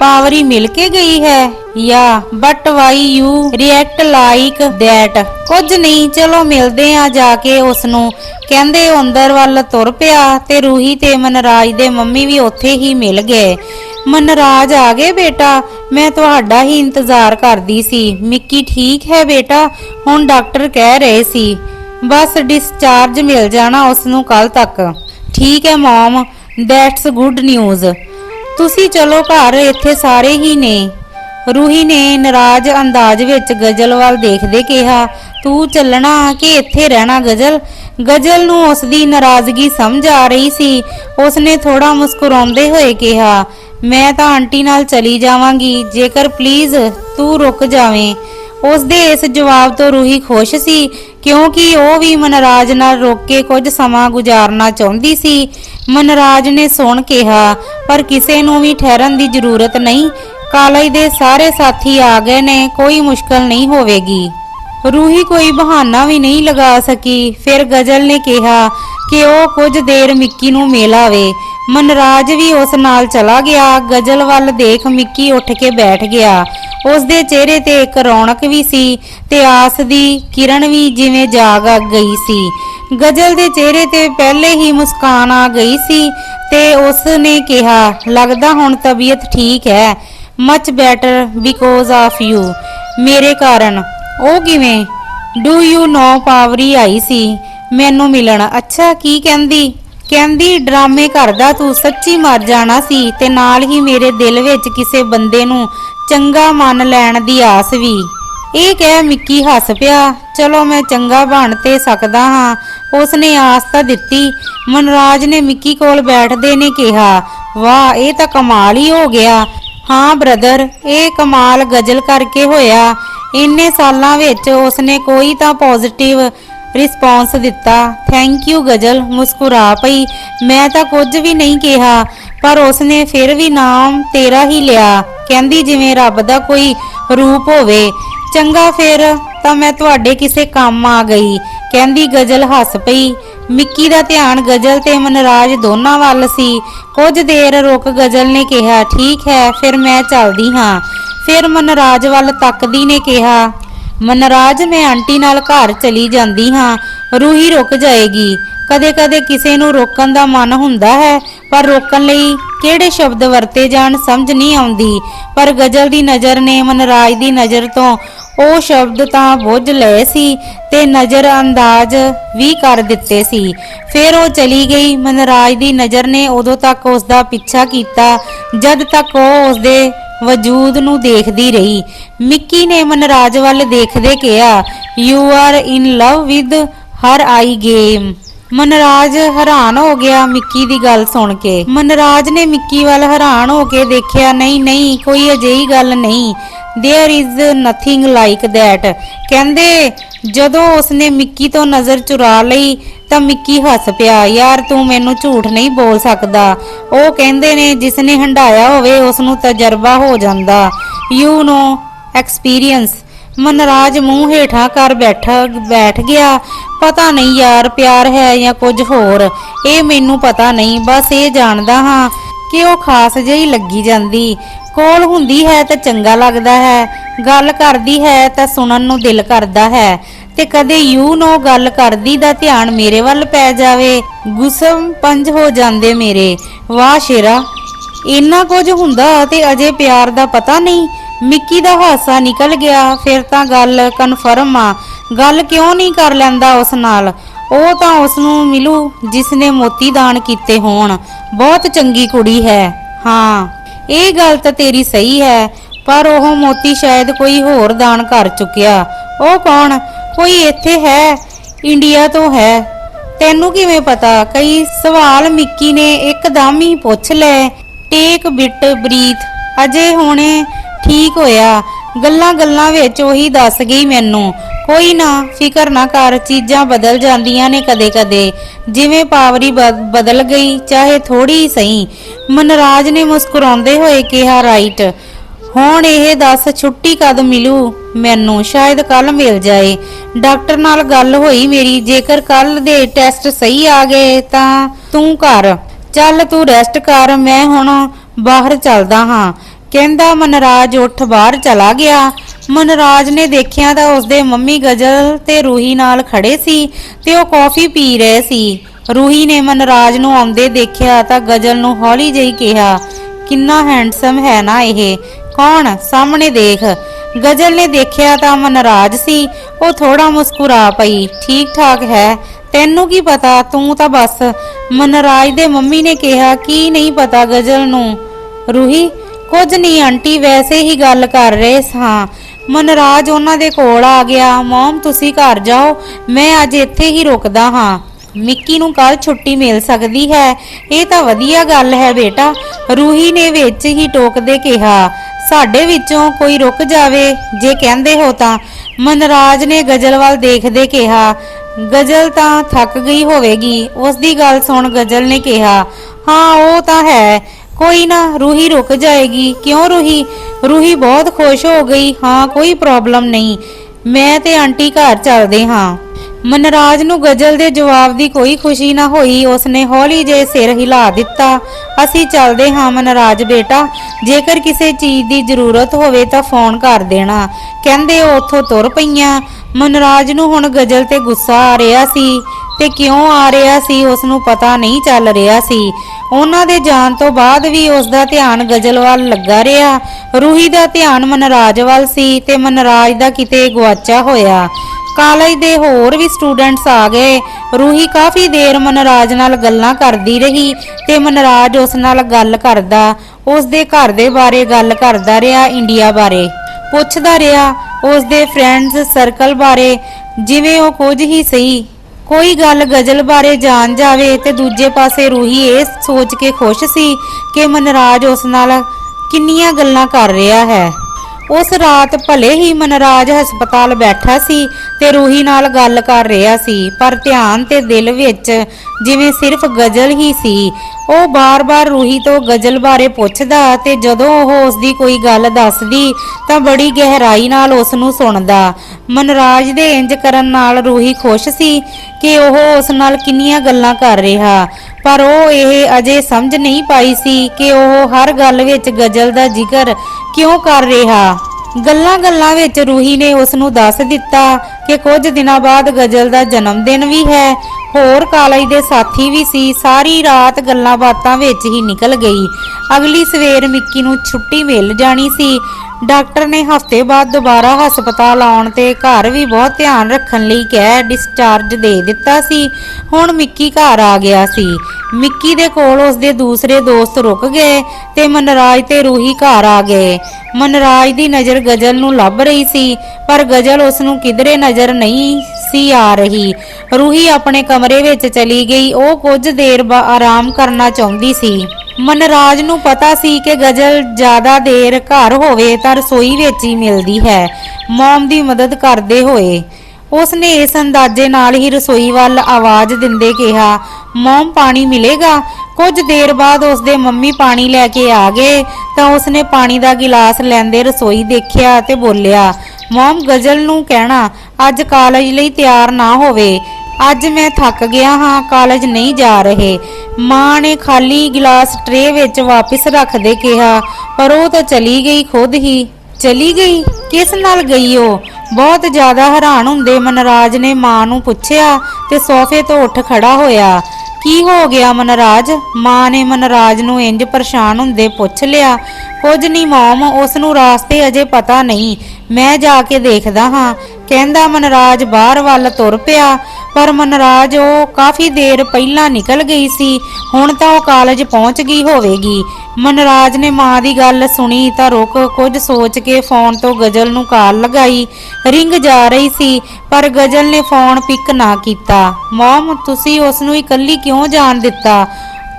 ਪਾਵਰੀ ਮਿਲ ਕੇ ਗਈ ਹੈ। Yeah but why you react like that ਕੁਝ ਨਹੀਂ, ਚਲੋ ਮਿਲਦੇ ਆ ਜਾ ਕੇ ਉਸ ਨੂੰ ਕਹਿੰਦੇ ਅੰਦਰ ਵੱਲ ਤੁਰ ਪਿਆ ਤੇ ਰੂਹੀ ਤੇ ਮਨਰਾਜ ਦੇ ਮੰਮੀ ਵੀ ਉੱਥੇ ਹੀ ਮਿਲ ਗਏ। ਮਨਰਾਜ ਆ ਗਏ ਬੇਟਾ, ਮੈਂ ਤੁਹਾਡਾ ਹੀ ਇੰਤਜ਼ਾਰ ਕਰਦੀ ਸੀ। ਮਿੱਕੀ ਠੀਕ ਹੈ ਬੇਟਾ? ਹੁਣ ਡਾਕਟਰ ਕਹਿ ਰਹੇ ਸੀ। ਬਸ ਡਿਸਚਾਰਜ ਮਿਲ ਜਾਣਾ ਉਸ ਨੂੰ ਕੱਲ ਤੱਕ। ਠੀਕ ਹੈ ਮਮ ਦੈਟਸ ਗੁੱਡ ਨਿਊਜ਼ ਤੁਸੀਂ ਚਲੋ ਘਰ, ਇੱਥੇ ਸਾਰੇ ਹੀ ਨੇ। ਰੂਹੀ ਨੇ ਨਾਰਾਜ਼ ਅੰਦਾਜ਼ ਵਿੱਚ ਗਜ਼ਲ ਵੱਲ ਦੇਖਦੇ ਕਿਹਾ, ਤੂੰ ਚੱਲਣਾ ਕਿ ਇੱਥੇ ਰਹਿਣਾ ਗਜ਼ਲ? ਗਜ਼ਲ ਨੂੰ ਉਸ ਦੀ ਨਾਰਾਜ਼ਗੀ ਸਮਝ ਆ ਰਹੀ ਸੀ। ਉਸਨੇ ਥੋੜਾ ਮੁਸਕਰਾਉਂਦੇ ਹੋਏ ਕਿਹਾ, ਮੈਂ ਤਾਂ ਆਂਟੀ ਨਾਲ ਚਲੀ ਜਾਵਾਂਗੀ। ਜੇਕਰ ਪਲੀਜ਼ ਤੂੰ ਰੁਕ ਜਾਵੇਂ। ਉਸ ਦੇ ਇਸ ਜਵਾਬ ਤੋਂ ਰੂਹੀ ਖੁਸ਼ ਸੀ, ਕਿਉਂਕਿ ਉਹ ਵੀ ਮਨਰਾਜ ਨਾਲ ਰੁਕ ਕੇ ਕੁਝ ਸਮਾਂ ਗੁਜ਼ਾਰਨਾ ਚਾਹੁੰਦੀ ਸੀ। ਮਨਰਾਜ ਨੇ ਸੁਣ ਕਿਹਾ, ਪਰ ਕਿਸੇ ਨੂੰ ਵੀ ਠਹਿਰਨ ਦੀ ਜ਼ਰੂਰਤ ਨਹੀਂ। ਕਾਲਜ ਦੇ ਸਾਰੇ ਸਾਥੀ ਆ ਗਏ ਨੇ, ਕੋਈ ਮੁਸ਼ਕਲ ਨਹੀਂ ਹੋਵੇਗੀ। ਰੂਹੀ ਕੋਈ ਬਹਾਨਾ ਵੀ ਨਹੀਂ ਲਗਾ ਸਕੀ। ਫਿਰ ਗਜ਼ਲ ਨੇ ਕਿਹਾ ਕਿ ਉਹ ਕੁਝ ਦੇਰ ਮਿੱਕੀ ਨੂੰ ਮੇਲਾਵੇ ਮਨਰਾਜ ਵੀ ਉਸ ਨਾਲ ਚਲਾ ਗਿਆ। ਗਜ਼ਲ ਵੱਲ ਦੇਖ ਮਿੱਕੀ ਉੱਠ ਕੇ ਬੈਠ ਗਿਆ। ਉਸ ਦੇ ਚਿਹਰੇ ਤੇ ਇੱਕ ਰੌਣਕ ਵੀ ਸੀ ਤੇ ਆਸ ਦੀ ਕਿਰਨ ਵੀ ਜਿਵੇਂ ਜਾਗ ਆ ਗਈ ਸੀ। ਗਜ਼ਲ ਦੇ ਚਿਹਰੇ ਤੇ ਪਹਿਲੇ ਹੀ ਮੁਸਕਾਨ ਆ ਗਈ ਸੀ ਤੇ ਉਸ ਨੇ ਕਿਹਾ, ਲੱਗਦਾ ਹੁਣ ਤਬੀਅਤ ਠੀਕ ਹੈ। Much better because of you ਮੇਰੇ ਕਾਰਨ ਉਹ ਕਿਵੇਂ? ਡੂ ਯੂ ਨੋ ਪਾਵਰੀ ਆਈ ਸੀ। ਮੈਨੂੰ ਮਿਲਣ, ਅੱਛਾ, ਕੀ ਕਹਿੰਦੀ? ਕਹਿੰਦੀ, ਡਰਾਮੇ ਕਰਦਾ ਤੂੰ, ਸੱਚੀ ਮਰ ਜਾਣਾ ਸੀ, ਤੇ ਨਾਲ ਹੀ ਮੇਰੇ ਦਿਲ ਵਿੱਚ ਕਿਸੇ ਬੰਦੇ ਨੂੰ ਚੰਗਾ ਮੰਨ ਲੈਣ ਦੀ ਆਸ ਵੀ। ਇਹ ਕਹਿ ਮਿੱਕੀ ਹੱਸ ਪਿਆ, ਚਲੋ, ਮੈਂ ਚੰਗਾ ਬਣ ਤੇ ਸਕਦਾ ਹਾਂ। ਉਸਨੇ ਆਸ ਤਾਂ ਦਿੱਤੀ। ਮਨਰਾਜ ਨੇ ਮਿੱਕੀ ਕੋਲ ਬੈਠਦੇ ਨੇ ਕਿਹਾ, ਵਾਹ, ਇਹ ਤਾਂ ਕਮਾਲ ਹੀ ਹੋ ਗਿਆ। ਹਾਂ ਬ੍ਰਦਰ ਇਹ ਕਮਾਲ ਗਜ਼ਲ ਕਰਕੇ ਹੋਇਆ। ਇੰਨੇ ਸਾਲਾਂ ਵਿੱਚ ਉਸਨੇ ਕੋਈ ਤਾਂ ਪੋਜ਼ਿਟਿਵ ਰਿਸਪੌਂਸ ਦਿੱਤਾ। ਥੈਂਕ ਯੂ ਗਜ਼ਲ, ਮੁਸਕਰਾ ਪਈ। ਮੈਂ ਤਾਂ ਕੁਝ ਵੀ ਨਹੀਂ ਕਿਹਾ, ਪਰ ਉਸਨੇ ਫਿਰ ਵੀ ਨਾਮ ਤੇਰਾ ਹੀ ਲਿਆ। ਕਹਿੰਦੀ ਜਿਵੇਂ ਰੱਬ ਦਾ ਕੋਈ ਰੂਪ ਹੋਵੇ। ਚੰਗਾ ਫਿਰ ਤਾਂ ਮੈਂ ਤੁਹਾਡੇ ਕਿਸੇ ਕੰਮ ਆ ਗਈ। ਕਹਿੰਦੀ ਗਜ਼ਲ ਹੱਸ ਪਈ। ਮਿੱਕੀ ਦਾ ਧਿਆਨ ਗਜ਼ਲ ਤੇ ਮਨਰਾਜ ਦੋਨਾਂ ਵੱਲ ਸੀ। ਕੁਝ ਦੇਰ ਰੁਕ ਗਜ਼ਲ ਨੇ ਕਿਹਾ, ਠੀਕ ਹੈ, ਫਿਰ ਮੈਂ ਚੱਲਦੀ ਹਾਂ। ਫਿਰ ਮਨਰਾਜ ਵੱਲ ਤੱਕਦੀ ਨੇ ਕਿਹਾ, ਮਨਰਾਜ, ਮੈਂ ਆਂਟੀ ਨਾਲ ਘਰ ਚਲੀ ਜਾਂਦੀ ਹਾਂ, ਰੂਹੀ ਰੁਕ ਜਾਏਗੀ। ਕਦੇ-ਕਦੇ ਕਿਸੇ ਨੂੰ ਰੋਕਣ ਦਾ ਮਨ ਹੁੰਦਾ ਹੈ, ਪਰ ਰੋਕਣ ਲਈ ਕਿਹੜੇ ਸ਼ਬਦ ਵਰਤੇ ਜਾਣ ਸਮਝ ਨਹੀਂ ਆਉਂਦੀ। ਪਰ ਗਜ਼ਲ ਦੀ ਨਜ਼ਰ ਨੇ ਮਨਰਾਜ ਦੀ ਨਜ਼ਰ ਤੋਂ ਉਹ ਸ਼ਬਦ ਤਾਂ ਬੁੱਝ ਲਏ ਸੀ ਤੇ ਨਜ਼ਰ ਅੰਦਾਜ਼ ਵੀ ਕਰ ਦਿੱਤੇ ਸੀ। ਫਿਰ ਉਹ ਚਲੀ ਗਈ। ਮਨਰਾਜ ਦੀ ਨਜ਼ਰ ਨੇ ਉਦੋਂ ਤੱਕ ਉਸ ਦਾ ਪਿੱਛਾ ਕੀਤਾ, ਜਦ ਤੱਕ ਉਹ ਉਸ ਦੇ ਵਜੂਦ ਨੂੰ ਦੇਖਦੀ ਰਹੀ। ਮਿੱਕੀ ਨੇ ਮਨਰਾਜ ਵੱਲ ਦੇਖਦੇ ਕਿਹਾ you are in love with her I game Manraj ਹੈਰਾਨ ਹੋ ਗਿਆ ਮਿੱਕੀ ਦੀ ਗੱਲ ਸੁਣ ਕੇ। ਮਨਰਾਜ ਨੇ ਮਿੱਕੀ ਵੱਲ ਹੈਰਾਨ ਹੋ ਕੇ ਦੇਖਿਆ, ਨਹੀਂ ਨਹੀਂ, ਕੋਈ ਅਜਿਹੀ ਗੱਲ ਨਹੀਂ। there is nothing like that ਕਹਿੰਦੇ ਜਦੋਂ ਉਸਨੇ ਮਿੱਕੀ ਤੋਂ ਨਜ਼ਰ ਚੁਰਾ ਲਈ ਤਾਂ ਮਿੱਕੀ ਹੱਸ ਪਿਆ ਯਾਰ ਤੂੰ ਮੈਨੂੰ ਝੂਠ ਨਹੀਂ ਬੋਲ ਸਕਦਾ ਉਹ ਕਹਿੰਦੇ ਨੇ ਜਿਸ ਨੇ ਹੰਡਾਇਆ ਹੋਵੇ ਉਸ ਨੂੰ ਤਜਰਬਾ ਹੋ ਜਾਂਦਾ ਯੂ نو ਐਕਸਪੀਰੀਅੰਸ ਮਨਰਾਜ ਮੂੰਹ ਹੇਠਾਂ ਕਰ ਬੈਠਾ ਬੈਠ ਗਿਆ ਪਤਾ ਨਹੀਂ ਯਾਰ ਪਿਆਰ ਹੈ ਜਾਂ ਕੁਝ ਹੋਰ ਇਹ ਮੈਨੂੰ ਪਤਾ ਨਹੀਂ ਬਸ ਇਹ ਜਾਣਦਾ ਹਾਂ ਕਿ ਉਹ ਖਾਸ ਜਿਹੀ ਲੱਗੀ ਜਾਂਦੀ। ਕੋਲ ਹੁੰਦੀ ਹੈ ਤਾਂ ਚੰਗਾ ਲੱਗਦਾ ਹੈ। ਗੱਲ ਕਰਦੀ ਹੈ ਤਾਂ ਸੁਣਨ ਨੂੰ ਦਿਲ ਕਰਦਾ ਹੈ। ਤੇ ਕਦੇ ਯੂ ਨੋ ਗੱਲ ਕਰਦੀ ਦਾ ਧਿਆਨ ਮੇਰੇ ਵੱਲ ਪੈ ਜਾਵੇ। ਗੁਸਮ ਪੰਜ ਹੋ ਜਾਂਦੇ ਮੇਰੇ। ਵਾਹ ਸ਼ੇਰਾ, ਇੰਨਾ ਕੁਝ ਹੁੰਦਾ ਤੇ ਅਜੇ ਪਿਆਰ ਦਾ ਪਤਾ ਨਹੀਂ। ਮਿੱਕੀ ਦਾ ਹਾਸਾ ਨਿਕਲ ਗਿਆ, ਫਿਰ ਤਾਂ ਗੱਲ ਕਨਫਰਮ ਆ। ਗੱਲ ਕਿਉਂ ਨਹੀਂ ਕਰ ਲੈਂਦਾ ਉਸ ਨਾਲ? ਉਹ ਤਾਂ ਉਸ ਨੂੰ ਮਿਲੂ ਜਿਸ ਨੇ ਮੋਤੀ ਦਾਨ ਕੀਤੇ ਹੋਣ। ਬਹੁਤ ਚੰਗੀ ਕੁੜੀ ਹੈ। ਹਾਂ, ਇਹ ਗੱਲ ਤਾਂ ਤੇਰੀ ਸਹੀ ਹੈ, ਪਰ ਉਹ ਮੋਤੀ ਸ਼ਾਇਦ ਕੋਈ ਹੋਰ ਦਾਨ ਕਰ ਚੁੱਕਿਆ। ਉਹ ਕੌਣ? ਕੋਈ ਇੱਥੇ ਹੈ? ਇੰਡੀਆ ਤੋਂ ਹੈ। ਤੈਨੂੰ ਕਿਵੇਂ ਪਤਾ? ਕਈ ਸਵਾਲ ਮਿੱਕੀ ਨੇ ਇੱਕਦਮ ਹੀ ਪੁੱਛ ਲਏ। ਟੇਕ ਬਿਟ ਬਰੀਥ ਅਜੇ ਹੁਣੇ ਠੀਕ ਹੋਇਆ। ਗੱਲਾਂ ਗੱਲਾਂ ਵਿੱਚ ਉਹੀ ਦੱਸ ਗਈ ਮੈਨੂੰ। ਕੋਈ ਨਾ, ਫਿਕਰ ਨਾ ਕਰ, ਚੀਜ਼ਾਂ ਬਦਲ ਜਾਂਦੀਆਂ ਨੇ ਕਦੇ-ਕਦੇ ਜਿਵੇਂ ਪਾਵਰੀ ਬਦਲ ਗਈ, ਚਾਹੇ ਥੋੜੀ ਹੀ ਸਹੀ। ਮਨਰਾਜ ਨੇ ਮੁਸਕਰਾਉਂਦੇ ਹੋਏ ਕਿਹਾ, ਰਾਈਟ, ਹੁਣ ਇਹ ਦੱਸ ਛੁੱਟੀ ਕਦ ਮਿਲੂ? ਮੈਨੂੰ ਸ਼ਾਇਦ ਕੱਲ ਮਿਲ ਜਾਏ। ਡਾਕਟਰ ਨਾਲ ਗੱਲ ਹੋਈ ਮੇਰੀ, ਜੇਕਰ ਕੱਲ ਦੇ ਟੈਸਟ ਸਹੀ ਆ ਗਏ ਤਾਂ ਤੂੰ ਕਰ। ਚੱਲ ਤੂੰ ਰੈਸਟ ਕਰ, ਮੈਂ ਹੁਣ ਬਾਹਰ ਚੱਲਦਾ ਹਾਂ। ਕਹਿੰਦਾ ਮਨਰਾਜ, ਉੱਠ ਬਾਹਰ ਚਲਾ ਗਿਆ। ਮਨਰਾਜ ਨੇ ਦੇਖਿਆ ਤਾਂ ਉਸਦੇ ਮੰਮੀ ਗਜਲ ਤੇ ਰੂਹੀ ਨਾਲ ਖੜੇ ਸੀ ਤੇ ਉਹ ਕੌਫੀ ਪੀ ਰਹੇ ਸੀ। ਰੂਹੀ ਨੇ ਮਨਰਾਜ ਨੂੰ ਆਉਂਦੇ ਦੇਖਿਆ ਤਾਂ ਗਜਲ ਨੂੰ ਹੌਲੀ ਜਿਹੀ ਕਿਹਾ, ਕਿੰਨਾ ਹੈਂਡਸਮ ਹੈ ਨਾ ਇਹ। ਕੌਣ? ਸਾਹਮਣੇ ਦੇਖ। ਗਜਲ ਨੇ ਦੇਖਿਆ ਤਾਂ ਮਨਰਾਜ ਸੀ। ਉਹ ਥੋੜਾ ਮੁਸਕਰਾ ਪਈ ਠੀਕ ਠਾਕ ਹੈ। ਤੈਨੂੰ ਕੀ ਪਤਾ? ਤੂੰ ਤਾਂ ਬਸ। ਮਨਰਾਜ ਦੇ ਮੰਮੀ ਨੇ ਕਿਹਾ, ਕੀ ਨਹੀਂ ਪਤਾ ਗਜਲ ਨੂੰ? ਰੂਹੀ ਕੁਝ ਨਹੀਂ ਆਂਟੀ, ਵੈਸੇ ਹੀ ਗੱਲ ਕਰ ਰਹੇ ਸਾਂ। ਮਨਰਾਜ ਉਹਨਾਂ ਦੇ ਕੋਲ ਆ ਗਿਆ। ਮਮ, ਤੁਸੀਂ ਘਰ ਜਾਓ। ਮੈਂ ਅੱਜ ਇੱਥੇ ਹੀ ਰੁਕਦਾ ਹਾਂ। ਮਿੱਕੀ ਨੂੰ ਕੱਲ ਛੁੱਟੀ ਮਿਲ ਸਕਦੀ ਹੈ। ਇਹ ਤਾਂ ਵਧੀਆ ਗੱਲ ਹੈ ਬੇਟਾ। ਰੂਹੀ ਨੇ ਵਿੱਚ ਹੀ ਟੋਕਦੇ ਕਿਹਾ, ਸਾਡੇ ਵਿੱਚੋਂ ਕੋਈ ਰੁਕ ਜਾਵੇ? ਜੇ ਕਹਿੰਦੇ ਹੋ ਤਾਂ। ਮਨਰਾਜ ਨੇ ਗਜਲ ਵੱਲ ਦੇਖਦੇ ਕਿਹਾ, ਗਜਲ ਤਾਂ ਥੱਕ ਗਈ ਹੋਵੇਗੀ। ਉਸ ਦੀ ਗੱਲ ਸੁਣ ਗਜਲ ਨੇ ਕਿਹਾ, ਹਾਂ, ਉਹ ਤਾਂ ਹੈ। ਕੋਈ ਨਾ ਰੂਹੀ ਰੁਕ ਜਾਏਗੀ। ਕਿਉਂ ਰੂਹੀ? ਰੂਹੀ ਬਹੁਤ ਖੁਸ਼ ਹੋ ਗਈ। ਹਾਂ, ਕੋਈ ਪ੍ਰੋਬਲਮ ਨਹੀਂ। ਮੈਂ ਤੇ ਆਂਟੀ ਘਰ ਚੱਲਦੇ ਹਾਂ। ਮਨਰਾਜ ਨੂੰ ਗਜਲ ਦੇ ਜਵਾਬ ਦੀ ਕੋਈ ਖੁਸ਼ੀ ਨਾ ਹੋਈ। ਉਸਨੇ ਹੌਲੀ ਜੇ ਸਿਰ ਹਿਲਾ ਦਿੱਤਾ। ਅਸੀਂ ਚੱਲਦੇ ਹਾਂ ਮਨਰਾਜ ਬੇਟਾ। ਜੇਕਰ ਕਿਸੇ ਚੀਜ਼ ਦੀ ਜ਼ਰੂਰਤ ਹੋਵੇ ਤਾਂ ਫੋਨ ਕਰ ਦੇਣਾ। ਕਹਿੰਦੇ ਉਹ ਉੱਥੋਂ ਤੁਰ ਪਈਆਂ। ਮਨਰਾਜ ਨੂੰ ਹੁਣ ਗਜਲ ਤੇ ਗੁੱਸਾ ਆ ਰਿਹਾ ਸੀ। ਤੇ ਕਿਉਂ ਆ ਰਿਹਾ ਸੀ ਉਸ ਨੂੰ ਪਤਾ ਨਹੀਂ ਚੱਲ ਰਿਹਾ ਸੀ। ਉਹਨਾਂ ਦੇ ਜਾਣ ਤੋਂ ਬਾਅਦ ਵੀ ਉਸ ਦਾ ਧਿਆਨ ਗਜਲ ਵੱਲ ਲੱਗਾ ਰਿਹਾ। ਰੂਹੀ ਦਾ ਧਿਆਨ ਮਨਰਾਜ ਵੱਲ ਸੀ ਤੇ ਮਨਰਾਜ ਦਾ ਕਿਤੇ ਗੁਆਚਾ ਹੋਇਆ। ਕਾਲਜ ਦੇ ਹੋਰ ਵੀ ਸਟੂਡੈਂਟਸ ਆ ਗਏ। ਰੂਹੀ ਕਾਫੀ ਦੇਰ ਮਨਰਾਜ ਨਾਲ ਗੱਲਾਂ ਕਰਦੀ ਰਹੀ ਤੇ ਮਨਰਾਜ ਉਸ ਨਾਲ ਗੱਲ ਕਰਦਾ। ਉਸ ਦੇ ਘਰ ਦੇ ਬਾਰੇ ਗੱਲ ਕਰਦਾ ਰਿਹਾ ਇੰਡੀਆ ਬਾਰੇ। ਪੁੱਛਦਾ ਰਿਹਾ ਉਸ ਦੇ ਫਰੈਂਡਸ ਸਰਕਲ ਬਾਰੇ, ਜਿਵੇਂ ਉਹ ਕੁਝ ਹੀ ਸਹੀ ਕੋਈ ਗੱਲ ਗਜ਼ਲ ਬਾਰੇ ਜਾਣ ਜਾਵੇ ਤੇ ਦੂਜੇ ਪਾਸੇ ਰੂਹੀ ਇਹ ਸੋਚ ਕੇ ਖੁਸ਼ ਸੀ ਕਿ ਮਨਰਾਜ ਉਸ ਨਾਲ ਕਿੰਨੀਆਂ ਗੱਲਾਂ ਕਰ ਰਿਹਾ ਹੈ। ਉਸ ਰਾਤ ਭਲੇ ਹੀ ਮਨਰਾਜ ਹਸਪਤਾਲ ਬੈਠਾ ਸੀ ਤੇ ਰੂਹੀ ਨਾਲ ਗੱਲ ਕਰ ਰਿਹਾ ਸੀ, ਪਰ ਧਿਆਨ ਤੇ ਦਿਲ ਵਿੱਚ ਜਿਵੇਂ ਸਿਰਫ ਗਜ਼ਲ ਹੀ ਸੀ। ਉਹ ਬਾਰ-ਬਾਰ ਰੂਹੀ ਤੋਂ ਗਜ਼ਲ ਬਾਰੇ ਪੁੱਛਦਾ ਤੇ ਜਦੋਂ ਉਹ ਉਸ ਦੀ ਕੋਈ ਗੱਲ ਦੱਸਦੀ ਤਾਂ ਬੜੀ ਗਹਿਰਾਈ ਨਾਲ ਉਸ ਨੂੰ ਸੁਣਦਾ। ਮਨਰਾਜ ਦੇ ਇੰਜ ਕਰਨ ਨਾਲ ਰੂਹੀ ਖੁਸ਼ ਸੀ ਕਿ ਉਹ ਉਸ ਨਾਲ ਕਿੰਨੀਆਂ ਗੱਲਾਂ ਕਰ ਰਿਹਾ, ਪਰ ਉਹ ਇਹ ਅਜੇ ਸਮਝ ਨਹੀਂ ਪਾਈ ਸੀ ਕਿ ਉਹ ਹਰ ਗੱਲ ਵਿੱਚ ਗਜ਼ਲ ਦਾ ਜ਼ਿਕਰ ਕਿਉਂ ਕਰ ਰਿਹਾ? ਗੱਲਾਂ-ਗੱਲਾਂ ਵਿੱਚ ਰੂਹੀ ਨੇ ਉਸ ਨੂੰ ਦੱਸ ਦਿੱਤਾ ਕਿ ਕੁਝ ਦਿਨਾਂ ਬਾਅਦ ਗਜ਼ਲ ਦਾ ਜਨਮ ਦਿਨ ਵੀ ਹੈ। ਹੋਰ ਕਾਲਜ ਦੇ ਸਾਥੀ ਵੀ ਸੀ। ਸਾਰੀ ਰਾਤ ਗੱਲਾਂ ਬਾਤਾਂ ਵਿੱਚ ਹੀ ਨਿਕਲ ਗਈ। ਅਗਲੀ ਸਵੇਰ ਮਿੱਕੀ ਨੂੰ ਛੁੱਟੀ ਮਿਲ ਜਾਣੀ ਸੀ। ਡਾਕਟਰ ਨੇ ਹਫ਼ਤੇ ਬਾਅਦ ਦੁਬਾਰਾ ਹਸਪਤਾਲ ਆਉਣ ਤੇ ਘਰ ਵੀ ਬਹੁਤ ਧਿਆਨ ਰੱਖਣ ਲਈ ਕਹਿ ਡਿਸਚਾਰਜ ਦੇ ਦਿੱਤਾ ਸੀ। ਹੁਣ ਮਿੱਕੀ ਘਰ ਆ ਗਿਆ ਸੀ। ਮਿੱਕੀ ਦੇ ਕੋਲ ਉਸਦੇ ਦੂਸਰੇ ਦੋਸਤ ਰੁਕ ਗਏ ਤੇ ਮਨਰਾਜ ਤੇ ਰੂਹੀ ਘਰ ਆ ਗਏ। ਮਨਰਾਜ ਦੀ ਨਜ਼ਰ ਗਜ਼ਲ ਨੂੰ ਲੱਭ ਰਹੀ ਸੀ, ਪਰ ਗਜ਼ਲ ਉਸ ਨੂੰ ਕਿਧਰੇ ਨਜ਼ਰ ਨਹੀਂ ਸੀ ਆ ਰਹੀ। ਰੂਹੀ ਆਪਣੇ ਕਮਰੇ ਵਿੱਚ ਚਲੀ ਗਈ। ਉਹ ਕੁਝ ਦੇਰ ਬਾ, ਆਰਾਮ ਕਰਨਾ ਚਾਹੁੰਦੀ ਸੀ। ਮਨਰਾਜ ਨੂੰ ਪਤਾ ਸੀ ਕਿ ਗਜ਼ਲ ਜ਼ਿਆਦਾ ਦੇਰ ਘਰ ਹੋਵੇ ਤਾਂ ਰਸੋਈ ਵਿੱਚ ਹੀ ਮਿਲਦੀ ਹੈ। ਮੌਮ ਦੀ ਮਦਦ ਕਰਦੇ ਹੋਏ ਉਸ ਨੇ ਇਸ ਅੰਦਾਜ਼ੇ ਨਾਲ ਹੀ ਰਸੋਈ ਵੱਲ ਆਵਾਜ਼ ਦਿੰਦੇ ਕਿਹਾ, ਮੌਮ, ਪਾਣੀ ਮਿਲੇਗਾ? ਕੁਝ ਦੇਰ ਬਾਅਦ ਉਸ ਦੇ ਮੰਮੀ ਪਾਣੀ ਲੈ ਕੇ ਆ ਗਏ। ਤਾਂ ਉਸ ਨੇ ਪਾਣੀ ਦਾ ਗਿਲਾਸ ਲੈਂਦੇ ਰਸੋਈ ਦੇਖਿਆ ਤੇ ਬੋਲਿਆ, ਮੌਮ, ਗਜ਼ਲ ਨੂੰ ਕਹਿਣਾ ਅੱਜ ਕਾਲਜ ਲਈ ਤਿਆਰ ਨਾ ਹੋਵੇ। ਅੱਜ ਮੈਂ ਥੱਕ ਗਿਆ ਹਾਂ, ਕਾਲਜ ਨਹੀਂ ਜਾ ਰਹੇ। ਮਾਂ ਨੇ ਖਾਲੀ ਗਿਲਾਸ ਟਰੇ ਵਿੱਚ ਵਾਪਸ ਰੱਖਦੇ ਕਿਹਾ, ਪਰ ਉਹ ਤਾਂ ਚਲੀ ਗਈ ਖੁਦ ਹੀ। ਚਲੀ ਗਈ? ਕਿਸ ਨਾਲ ਗਈ ਉਹ? ਬਹੁਤ ਜ਼ਿਆਦਾ ਹੈਰਾਨ ਹੁੰਦੇ ਮਨਰਾਜ ਨੇ ਮਾਂ ਨੂੰ ਪੁੱਛਿਆ ਤੇ ਸੋਫੇ ਤੋਂ ਉੱਠ ਖੜਾ ਹੋਇਆ। ਕੀ ਹੋ ਗਿਆ ਮਨਰਾਜ? ਮਾਂ ਨੇ ਮਨਰਾਜ ਨੂੰ ਇੰਜ ਪਰੇਸ਼ਾਨ ਹੁੰਦੇ ਪੁੱਛ ਲਿਆ। ਕੁਝ ਨਹੀਂ ਮੌਮ, ਉਸ ਨੂੰ ਰਾਸਤੇ ਅਜੇ ਪਤਾ ਨਹੀਂ। ਮੈਂ ਜਾ ਕੇ ਦੇਖਦਾ ਹਾਂ। ਕਹਿੰਦਾ ਮਨਰਾਜ ਬਾਹਰ ਵੱਲ ਤੁਰ ਪਿਆ, ਪਰ ਮਨਰਾਜ ਉਹ ਕਾਫੀ ਦੇਰ ਪਹਿਲਾਂ ਨਿਕਲ ਗਈ ਸੀ। ਹੁਣ ਤਾਂ ਉਹ ਕਾਲਜ ਪਹੁੰਚ ਗਈ ਹੋਵੇਗੀ। ਮਨਰਾਜ ਨੇ ਮਾਂ ਦੀ ਗੱਲ ਸੁਣੀ ਤਾਂ ਰੁਕ ਕੁਝ ਸੋਚ ਕੇ ਫੋਨ ਤੋਂ ਗਜਲ ਨੂੰ ਕਾਲ ਲਗਾਈ। ਰਿੰਗ ਜਾ ਰਹੀ ਸੀ, ਪਰ ਗਜਲ ਨੇ ਫੋਨ ਪਿਕ ਨਾ ਕੀਤਾ। ਮਮ, ਤੁਸੀਂ ਉਸ ਨੂੰ ਇਕੱਲੀ ਕਿਉਂ ਜਾਣ ਦਿੱਤਾ?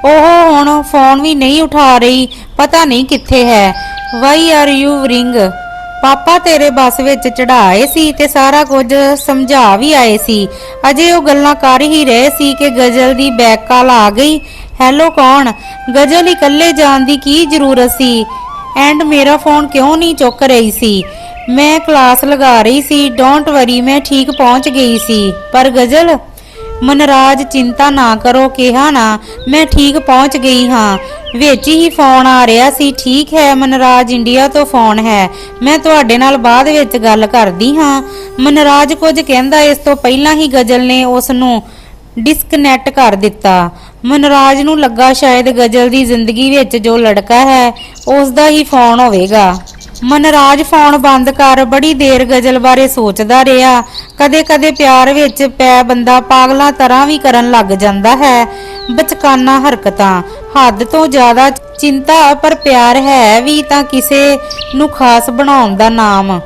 ਉਹ ਹੁਣ ਫੋਨ ਵੀ ਨਹੀਂ ਉਠਾ ਰਹੀ, ਪਤਾ ਨਹੀਂ ਕਿੱਥੇ ਹੈ। ਵਾਈ ਆਰ ਯੂ ਰਿੰਗ ਪਾਪਾ ਤੇਰੇ ਬੱਸ ਵਿੱਚ ਚੜਾਏ ਸੀ ਤੇ ਸਾਰਾ ਕੁਝ ਸਮਝਾ ਵੀ ਆਏ ਸੀ। ਅਜੇ ਉਹ ਗੱਲਾਂ ਕਰ ਹੀ ਰਹੇ ਸੀ ਕਿ ਗਜ਼ਲ ਦੀ ਬੈਕ ਕਾਲ ਆ ਗਈ। ਹੈਲੋ, ਕੌਣ? ਗਜ਼ਲ ਇਕੱਲੇ ਜਾਣ ਦੀ ਕੀ ਜ਼ਰੂਰਤ ਸੀ? ਐਂਡ ਮੇਰਾ ਫੋਨ ਕਿਉਂ ਨਹੀਂ ਚੁੱਕ ਰਹੀ ਸੀ? ਮੈਂ ਕਲਾਸ ਲਗਾ ਰਹੀ ਸੀ, ਡੋਂਟ ਵਰੀ, ਮੈਂ ਠੀਕ ਪਹੁੰਚ ਗਈ ਸੀ। ਪਰ ਗਜ਼ਲ ਮਨਰਾਜ ਚਿੰਤਾ ਨਾ ਕਰੋ, ਕਿਹਾ ਨਾ, ਮੈਂ ਠੀਕ ਪਹੁੰਚ ਗਈ ਹਾਂ। ਵਿੱਚ ਹੀ ਫੋਨ ਆ ਰਿਹਾ ਸੀ, ਠੀਕ ਹੈ ਮਨਰਾਜ, ਇੰਡੀਆ ਤੋਂ ਫੋਨ ਹੈ। ਮੈਂ ਤੁਹਾਡੇ ਨਾਲ ਬਾਅਦ ਵਿੱਚ ਗੱਲ ਕਰਦੀ ਹਾਂ। ਮਨਰਾਜ ਕੁਝ ਕਹਿੰਦਾ, ਇਸ ਤੋਂ ਪਹਿਲਾਂ ਹੀ ਗਜ਼ਲ ਨੇ ਉਸ ਨੂੰ ਡਿਸਕਨੈਕਟ ਕਰ ਦਿੱਤਾ। ਮਨਰਾਜ ਨੂੰ ਲੱਗਾ ਸ਼ਾਇਦ ਗਜ਼ਲ ਦੀ ਜ਼ਿੰਦਗੀ ਵਿੱਚ ਜੋ ਲੜਕਾ ਹੈ ਉਸ ਦਾ ਹੀ ਫੋਨ ਹੋਵੇਗਾ। ਮਨਰਾਜ ਫੋਨ ਬੰਦ ਕਰ, ਬੜੀ ਦੇਰ ਗਜ਼ਲ ਬਾਰੇ ਸੋਚਦਾ ਰਿਹਾ। ਕਦੇ-ਕਦੇ ਪਿਆਰ ਵਿੱਚ ਪੈ ਬੰਦਾ ਪਾਗਲਾਂ ਤਰ੍ਹਾਂ ਵੀ ਕਰਨ ਲੱਗ ਜਾਂਦਾ ਹੈ। ਬਚਕਾਨਾ ਹਰਕਤਾਂ, ਹੱਦ ਤੋਂ ਜ਼ਿਆਦਾ ਚਿੰਤਾ, ਪਰ ਪਿਆਰ ਹੈ ਵੀ ਤਾਂ ਕਿਸੇ ਨੂੰ ਖਾਸ ਬਣਾਉਣ ਦਾ ਨਾਮ।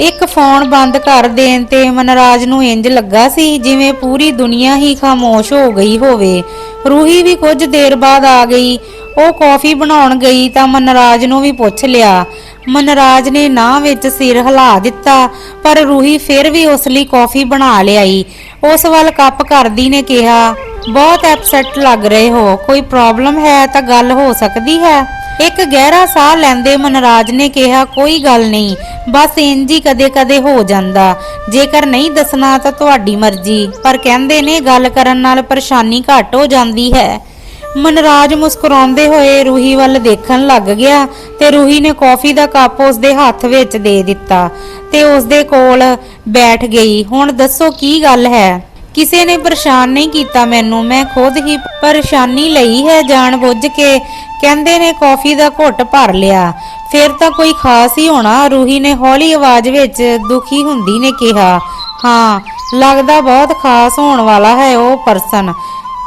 ਇੱਕ ਫੋਨ ਬੰਦ ਕਰ ਦੇਣ ਤੇ ਮਨਰਾਜ ਨੂੰ ਇੰਜ ਲੱਗਾ ਸੀ ਜਿਵੇਂ ਪੂਰੀ ਦੁਨੀਆ ਹੀ ਖਾਮੋਸ਼ ਹੋ ਗਈ ਹੋਵੇ। ਰੂਹੀ ਵੀ ਕੁਝ ਦੇਰ ਬਾਅਦ ਆ ਗਈ, ਉਹ ਕੌਫੀ ਬਣਾਉਣ ਗਈ ਤਾਂ ਮਨਰਾਜ ਨੂੰ ਵੀ ਪੁੱਛ ਲਿਆ ਮਨਰਾਜ ਨੇ ਨਾ ਵਿੱਚ ਸਿਰ ਹਿਲਾ ਦਿੱਤਾ, ਪਰ ਰੂਹੀ ਫਿਰ ਵੀ ਉਸ ਲਈ ਕੌਫੀ ਬਣਾ ਲਿਆਈ। ਉਸ ਵੱਲ ਕੱਪ ਕਰਦੀ ਨੇ ਕਿਹਾ, ਬਹੁਤ ਐਪਸੈਟ ਲੱਗ ਰਹੇ ਹੋ, ਕੋਈ ਪ੍ਰੋਬਲਮ ਹੈ ਤਾਂ ਗੱਲ ਹੋ ਸਕਦੀ ਹੈ? ਇੱਕ ਗਹਿਰਾ ਸਾਹ ਲੈਂਦੇ ਮਨਰਾਜ ਨੇ ਕਿਹਾ, ਕੋਈ ਗੱਲ ਨਹੀਂ, ਬਸ ਇੰਜ ਹੀ ਕਦੇ-ਕਦੇ ਹੋ ਜਾਂਦਾ। ਜੇਕਰ ਨਹੀਂ ਦੱਸਣਾ ਤਾਂ ਤੁਹਾਡੀ ਮਰਜ਼ੀ, ਪਰ ਕਹਿੰਦੇ ਨੇ ਗੱਲ ਕਰਨ ਨਾਲ ਪਰੇਸ਼ਾਨੀ ਘੱਟ ਹੋ ਜਾਂਦੀ ਹੈ। ਮਨਰਾਜ ਮੁਸਕਰਾਉਂਦੇ ਹੋਏ ਰੂਹੀ ਵੱਲ ਦੇਖਣ ਲੱਗ ਗਿਆ ਤੇ ਰੂਹੀ ਨੇ ਕਾਫੀ ਦਾ ਕੱਪ ਉਸ ਦੇ ਹੱਥ ਵਿੱਚ ਦੇ ਦਿੱਤਾ ਤੇ ਉਸ ਦੇ ਕੋਲ ਬੈਠ ਗਈ। ਹੁਣ ਦੱਸੋ ਕੀ ਗੱਲ ਹੈ? ਕਿਸੇ ਨੇ ਪਰੇਸ਼ਾਨ ਨਹੀਂ ਕੀਤਾ ਮੈਨੂੰ? ਮੈਂ ਖੁਦ ਹੀ ਪਰੇਸ਼ਾਨੀ ਲਈ ਹੈ ਜਾਣ ਬੁੱਝ ਕੇ। ਕਹਿੰਦੇ ਨੇ ਕਾਫੀ ਦਾ ਘੁੱਟ ਭਰ ਲਿਆ। ਫਿਰ ਤਾਂ ਕੋਈ ਖਾਸ ਹੀ ਹੋਣਾ। ਰੂਹੀ ਨੇ ਹੌਲੀ ਆਵਾਜ਼ ਵਿੱਚ ਦੁਖੀ ਹੁੰਦੀ ਨੇ ਕਿਹਾ। ਹਾਂ, ਲੱਗਦਾ ਬਹੁਤ ਖਾਸ ਹੋਣ ਵਾਲਾ ਹੈ ਉਹ ਪਰਸਨ।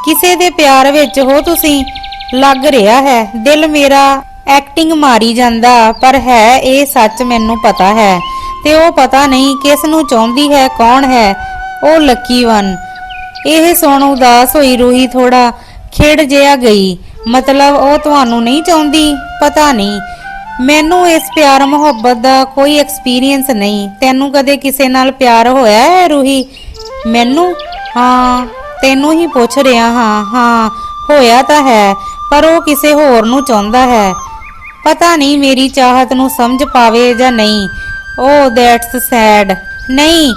ਕਿਸੇ ਦੇ ਪਿਆਰ ਵਿੱਚ ਹੋ ਤੁਸੀਂ ਲੱਗ ਰਿਹਾ ਹੈ? ਦਿਲ ਮੇਰਾ ਐਕਟਿੰਗ ਮਾਰੀ ਜਾਂਦਾ, ਪਰ ਹੈ ਇਹ ਸੱਚ ਮੈਨੂੰ ਪਤਾ ਹੈ। ਤੇ ਉਹ ਪਤਾ ਨਹੀਂ ਕਿਸ ਨੂੰ ਚਾਹੁੰਦੀ ਹੈ, ਕੌਣ ਹੈ? ਉਹ ਲੱਕੀ ਵਨ ਇਹ ਸੁਣ ਉਦਾਸ ਹੋਈ ਰੂਹੀ ਥੋੜਾ ਖਿੜ ਜਿਹਾ ਗਈ। ਮਤਲਬ ਉਹ ਤੁਹਾਨੂੰ ਨਹੀਂ ਚਾਹੁੰਦੀ? ਪਤਾ ਨਹੀਂ। ਮੈਨੂੰ ਇਸ ਪਿਆਰ ਮੁਹੱਬਤ ਦਾ ਕੋਈ ਐਕਸਪੀਰੀਅੰਸ ਨਹੀਂ। ਤੈਨੂੰ ਕਦੇ ਕਿਸੇ ਨਾਲ ਪਿਆਰ ਹੋਇਆ ਹੈ ਰੂਹੀ? ਮੈਨੂੰ? ਹਾਂ। ਤੈਨੂੰ ਹੀ ਪੁੱਛ ਰਿਹਾ ਹਾਂ ਹਾਂ, ਹੋਇਆ ਤਾਂ ਹੈ, ਪਰ ਉਹ ਕਿਸੇ ਹੋਰ ਨੂੰ ਚਾਹੁੰਦਾ ਹੈ। ਪਤਾ ਨਹੀਂ ਮੇਰੀ ਚਾਹਤ ਨੂੰ ਸਮਝ ਪਾਵੇ ਜਾਂ ਨਹੀਂ। ਓ ਦੈਟਸ ਸੈਡ ਨਹੀਂ,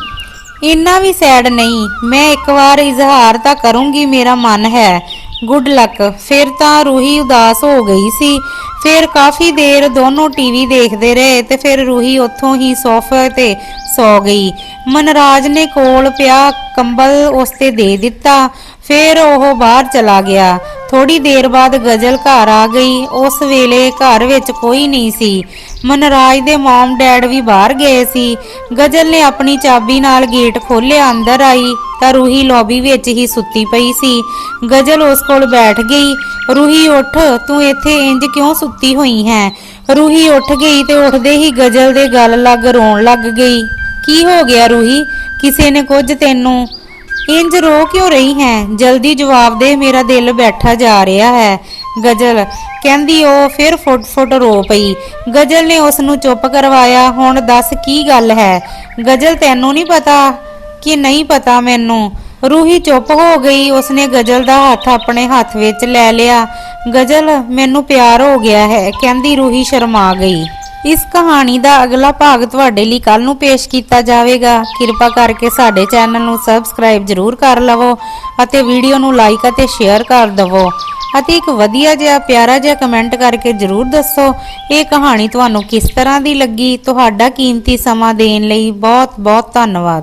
ਇੰਨਾ ਵੀ ਸੈਡ ਨਹੀਂ। ਮੈਂ ਇੱਕ ਵਾਰ ਇਜ਼ਹਾਰ ਤਾਂ ਕਰੂੰਗੀ, ਮੇਰਾ ਮਨ ਹੈ। ਗੁੱਡ ਲੱਕ ਫਿਰ ਤਾਂ ਰੂਹੀ ਉਦਾਸ ਹੋ ਗਈ ਸੀ। ਫਿਰ ਕਾਫੀ ਦੇਰ ਦੋਨੋਂ ਟੀਵੀ ਦੇਖਦੇ ਰਹੇ ਤੇ ਫਿਰ ਰੂਹੀ ਉੱਥੋਂ ਹੀ ਸੋਫੇ ਤੇ ਸੌ ਗਈ। ਮਨਰਾਜ ਨੇ ਕੋਲ ਪਿਆ ਕੰਬਲ ਉਸ ਤੇ ਦੇ ਦਿੱਤਾ। ਫਿਰ ਉਹ ਬਾਹਰ ਚਲਾ ਗਿਆ। ਥੋੜੀ ਦੇਰ ਬਾਅਦ ਗਜ਼ਲ ਘਰ ਆ ਗਈ। ਉਸ ਵੇਲੇ ਘਰ ਵਿੱਚ ਕੋਈ ਨਹੀਂ ਸੀ। ਮਨਰਾਜ ਦੇ ਮਮ ਡੈਡ ਵੀ ਬਾਹਰ ਗਏ ਸੀ। ਗਜ਼ਲ ਨੇ ਆਪਣੀ ਚਾਬੀ ਨਾਲ ਗੇਟ ਖੋਲ੍ਹਿਆ, ਅੰਦਰ ਆਈ ਤਾਂ ਰੂਹੀ ਲੌਬੀ ਵਿੱਚ ਹੀ ਸੁੱਤੀ ਪਈ ਸੀ। ਗਜ਼ਲ ਉਸ ਕੋਲ ਬੈਠ ਗਈ। ਰੂਹੀ, ਉੱਠ, ਤੂੰ ਇੱਥੇ ਇੰਜ ਕਿਉਂ ਸੁੱਤੀ ਹੋਈ ਹੈ? ਰੂਹੀ ਉੱਠ ਗਈ ਤੇ ਉੱਠਦੇ ਹੀ ਗਜ਼ਲ ਦੇ ਗੱਲ ਲੱਗ ਰੋਣ ਲੱਗ ਗਈ। ਕੀ ਹੋ ਗਿਆ ਰੂਹੀ? ਕਿਸੇ ਨੇ ਕੁਝ ਤੈਨੂੰ? ਇੰਜ ਰੋ ਕਿਉਂ ਰਹੀ ਹੈ? ਜਲਦੀ ਜਵਾਬ ਦੇ, ਮੇਰਾ ਦਿਲ ਬੈਠਾ ਜਾ ਰਿਹਾ ਹੈ। ਗਜ਼ਲ ਕਹਿੰਦੀ ਉਹ ਫਿਰ ਫੁੱਟ-ਫੁੱਟ ਰੋ ਪਈ। ਗਜ਼ਲ ਨੇ ਉਸ ਨੂੰ ਚੁੱਪ ਕਰਵਾਇਆ, ਹੁਣ ਦੱਸ ਕੀ ਗੱਲ ਹੈ? ਗਜ਼ਲ, ਤੈਨੂੰ ਨਹੀਂ ਪਤਾ? ਕਿ ਨਹੀਂ ਪਤਾ ਮੈਨੂੰ? ਰੂਹੀ ਚੁੱਪ ਹੋ ਗਈ। ਉਸਨੇ ਗਜ਼ਲ ਦਾ ਹੱਥ ਆਪਣੇ ਹੱਥ ਵਿੱਚ ਲੈ ਲਿਆ। ਗਜ਼ਲ, ਮੈਨੂੰ ਪਿਆਰ ਹੋ ਗਿਆ ਹੈ, ਕਹਿੰਦੀ ਰੂਹੀ ਸ਼ਰਮਾ ਗਈ। ਇਸ ਕਹਾਣੀ ਦਾ ਅਗਲਾ ਭਾਗ ਤੁਹਾਡੇ ਲਈ ਕੱਲ ਨੂੰ ਪੇਸ਼ ਕੀਤਾ ਜਾਵੇਗਾ। ਕਿਰਪਾ ਕਰਕੇ ਸਾਡੇ ਚੈਨਲ ਨੂੰ ਸਬਸਕ੍ਰਾਈਬ ਜਰੂਰ ਕਰ ਲਵੋ ਅਤੇ ਵੀਡੀਓ ਨੂੰ ਲਾਈਕ ਅਤੇ ਸ਼ੇਅਰ ਕਰ ਦਵੋ। ਅਤੇ ਇੱਕ ਵਧੀਆ ਜਿਹਾ, ਪਿਆਰਾ ਜਿਹਾ ਕਮੈਂਟ ਕਰਕੇ ਜਰੂਰ ਦੱਸੋ, ਇਹ ਕਹਾਣੀ ਤੁਹਾਨੂੰ ਕਿਸ ਤਰ੍ਹਾਂ ਦੀ ਲੱਗੀ? ਤੁਹਾਡਾ ਕੀਮਤੀ ਸਮਾਂ ਦੇਣ ਲਈ ਬਹੁਤ ਬਹੁਤ ਧੰਨਵਾਦ।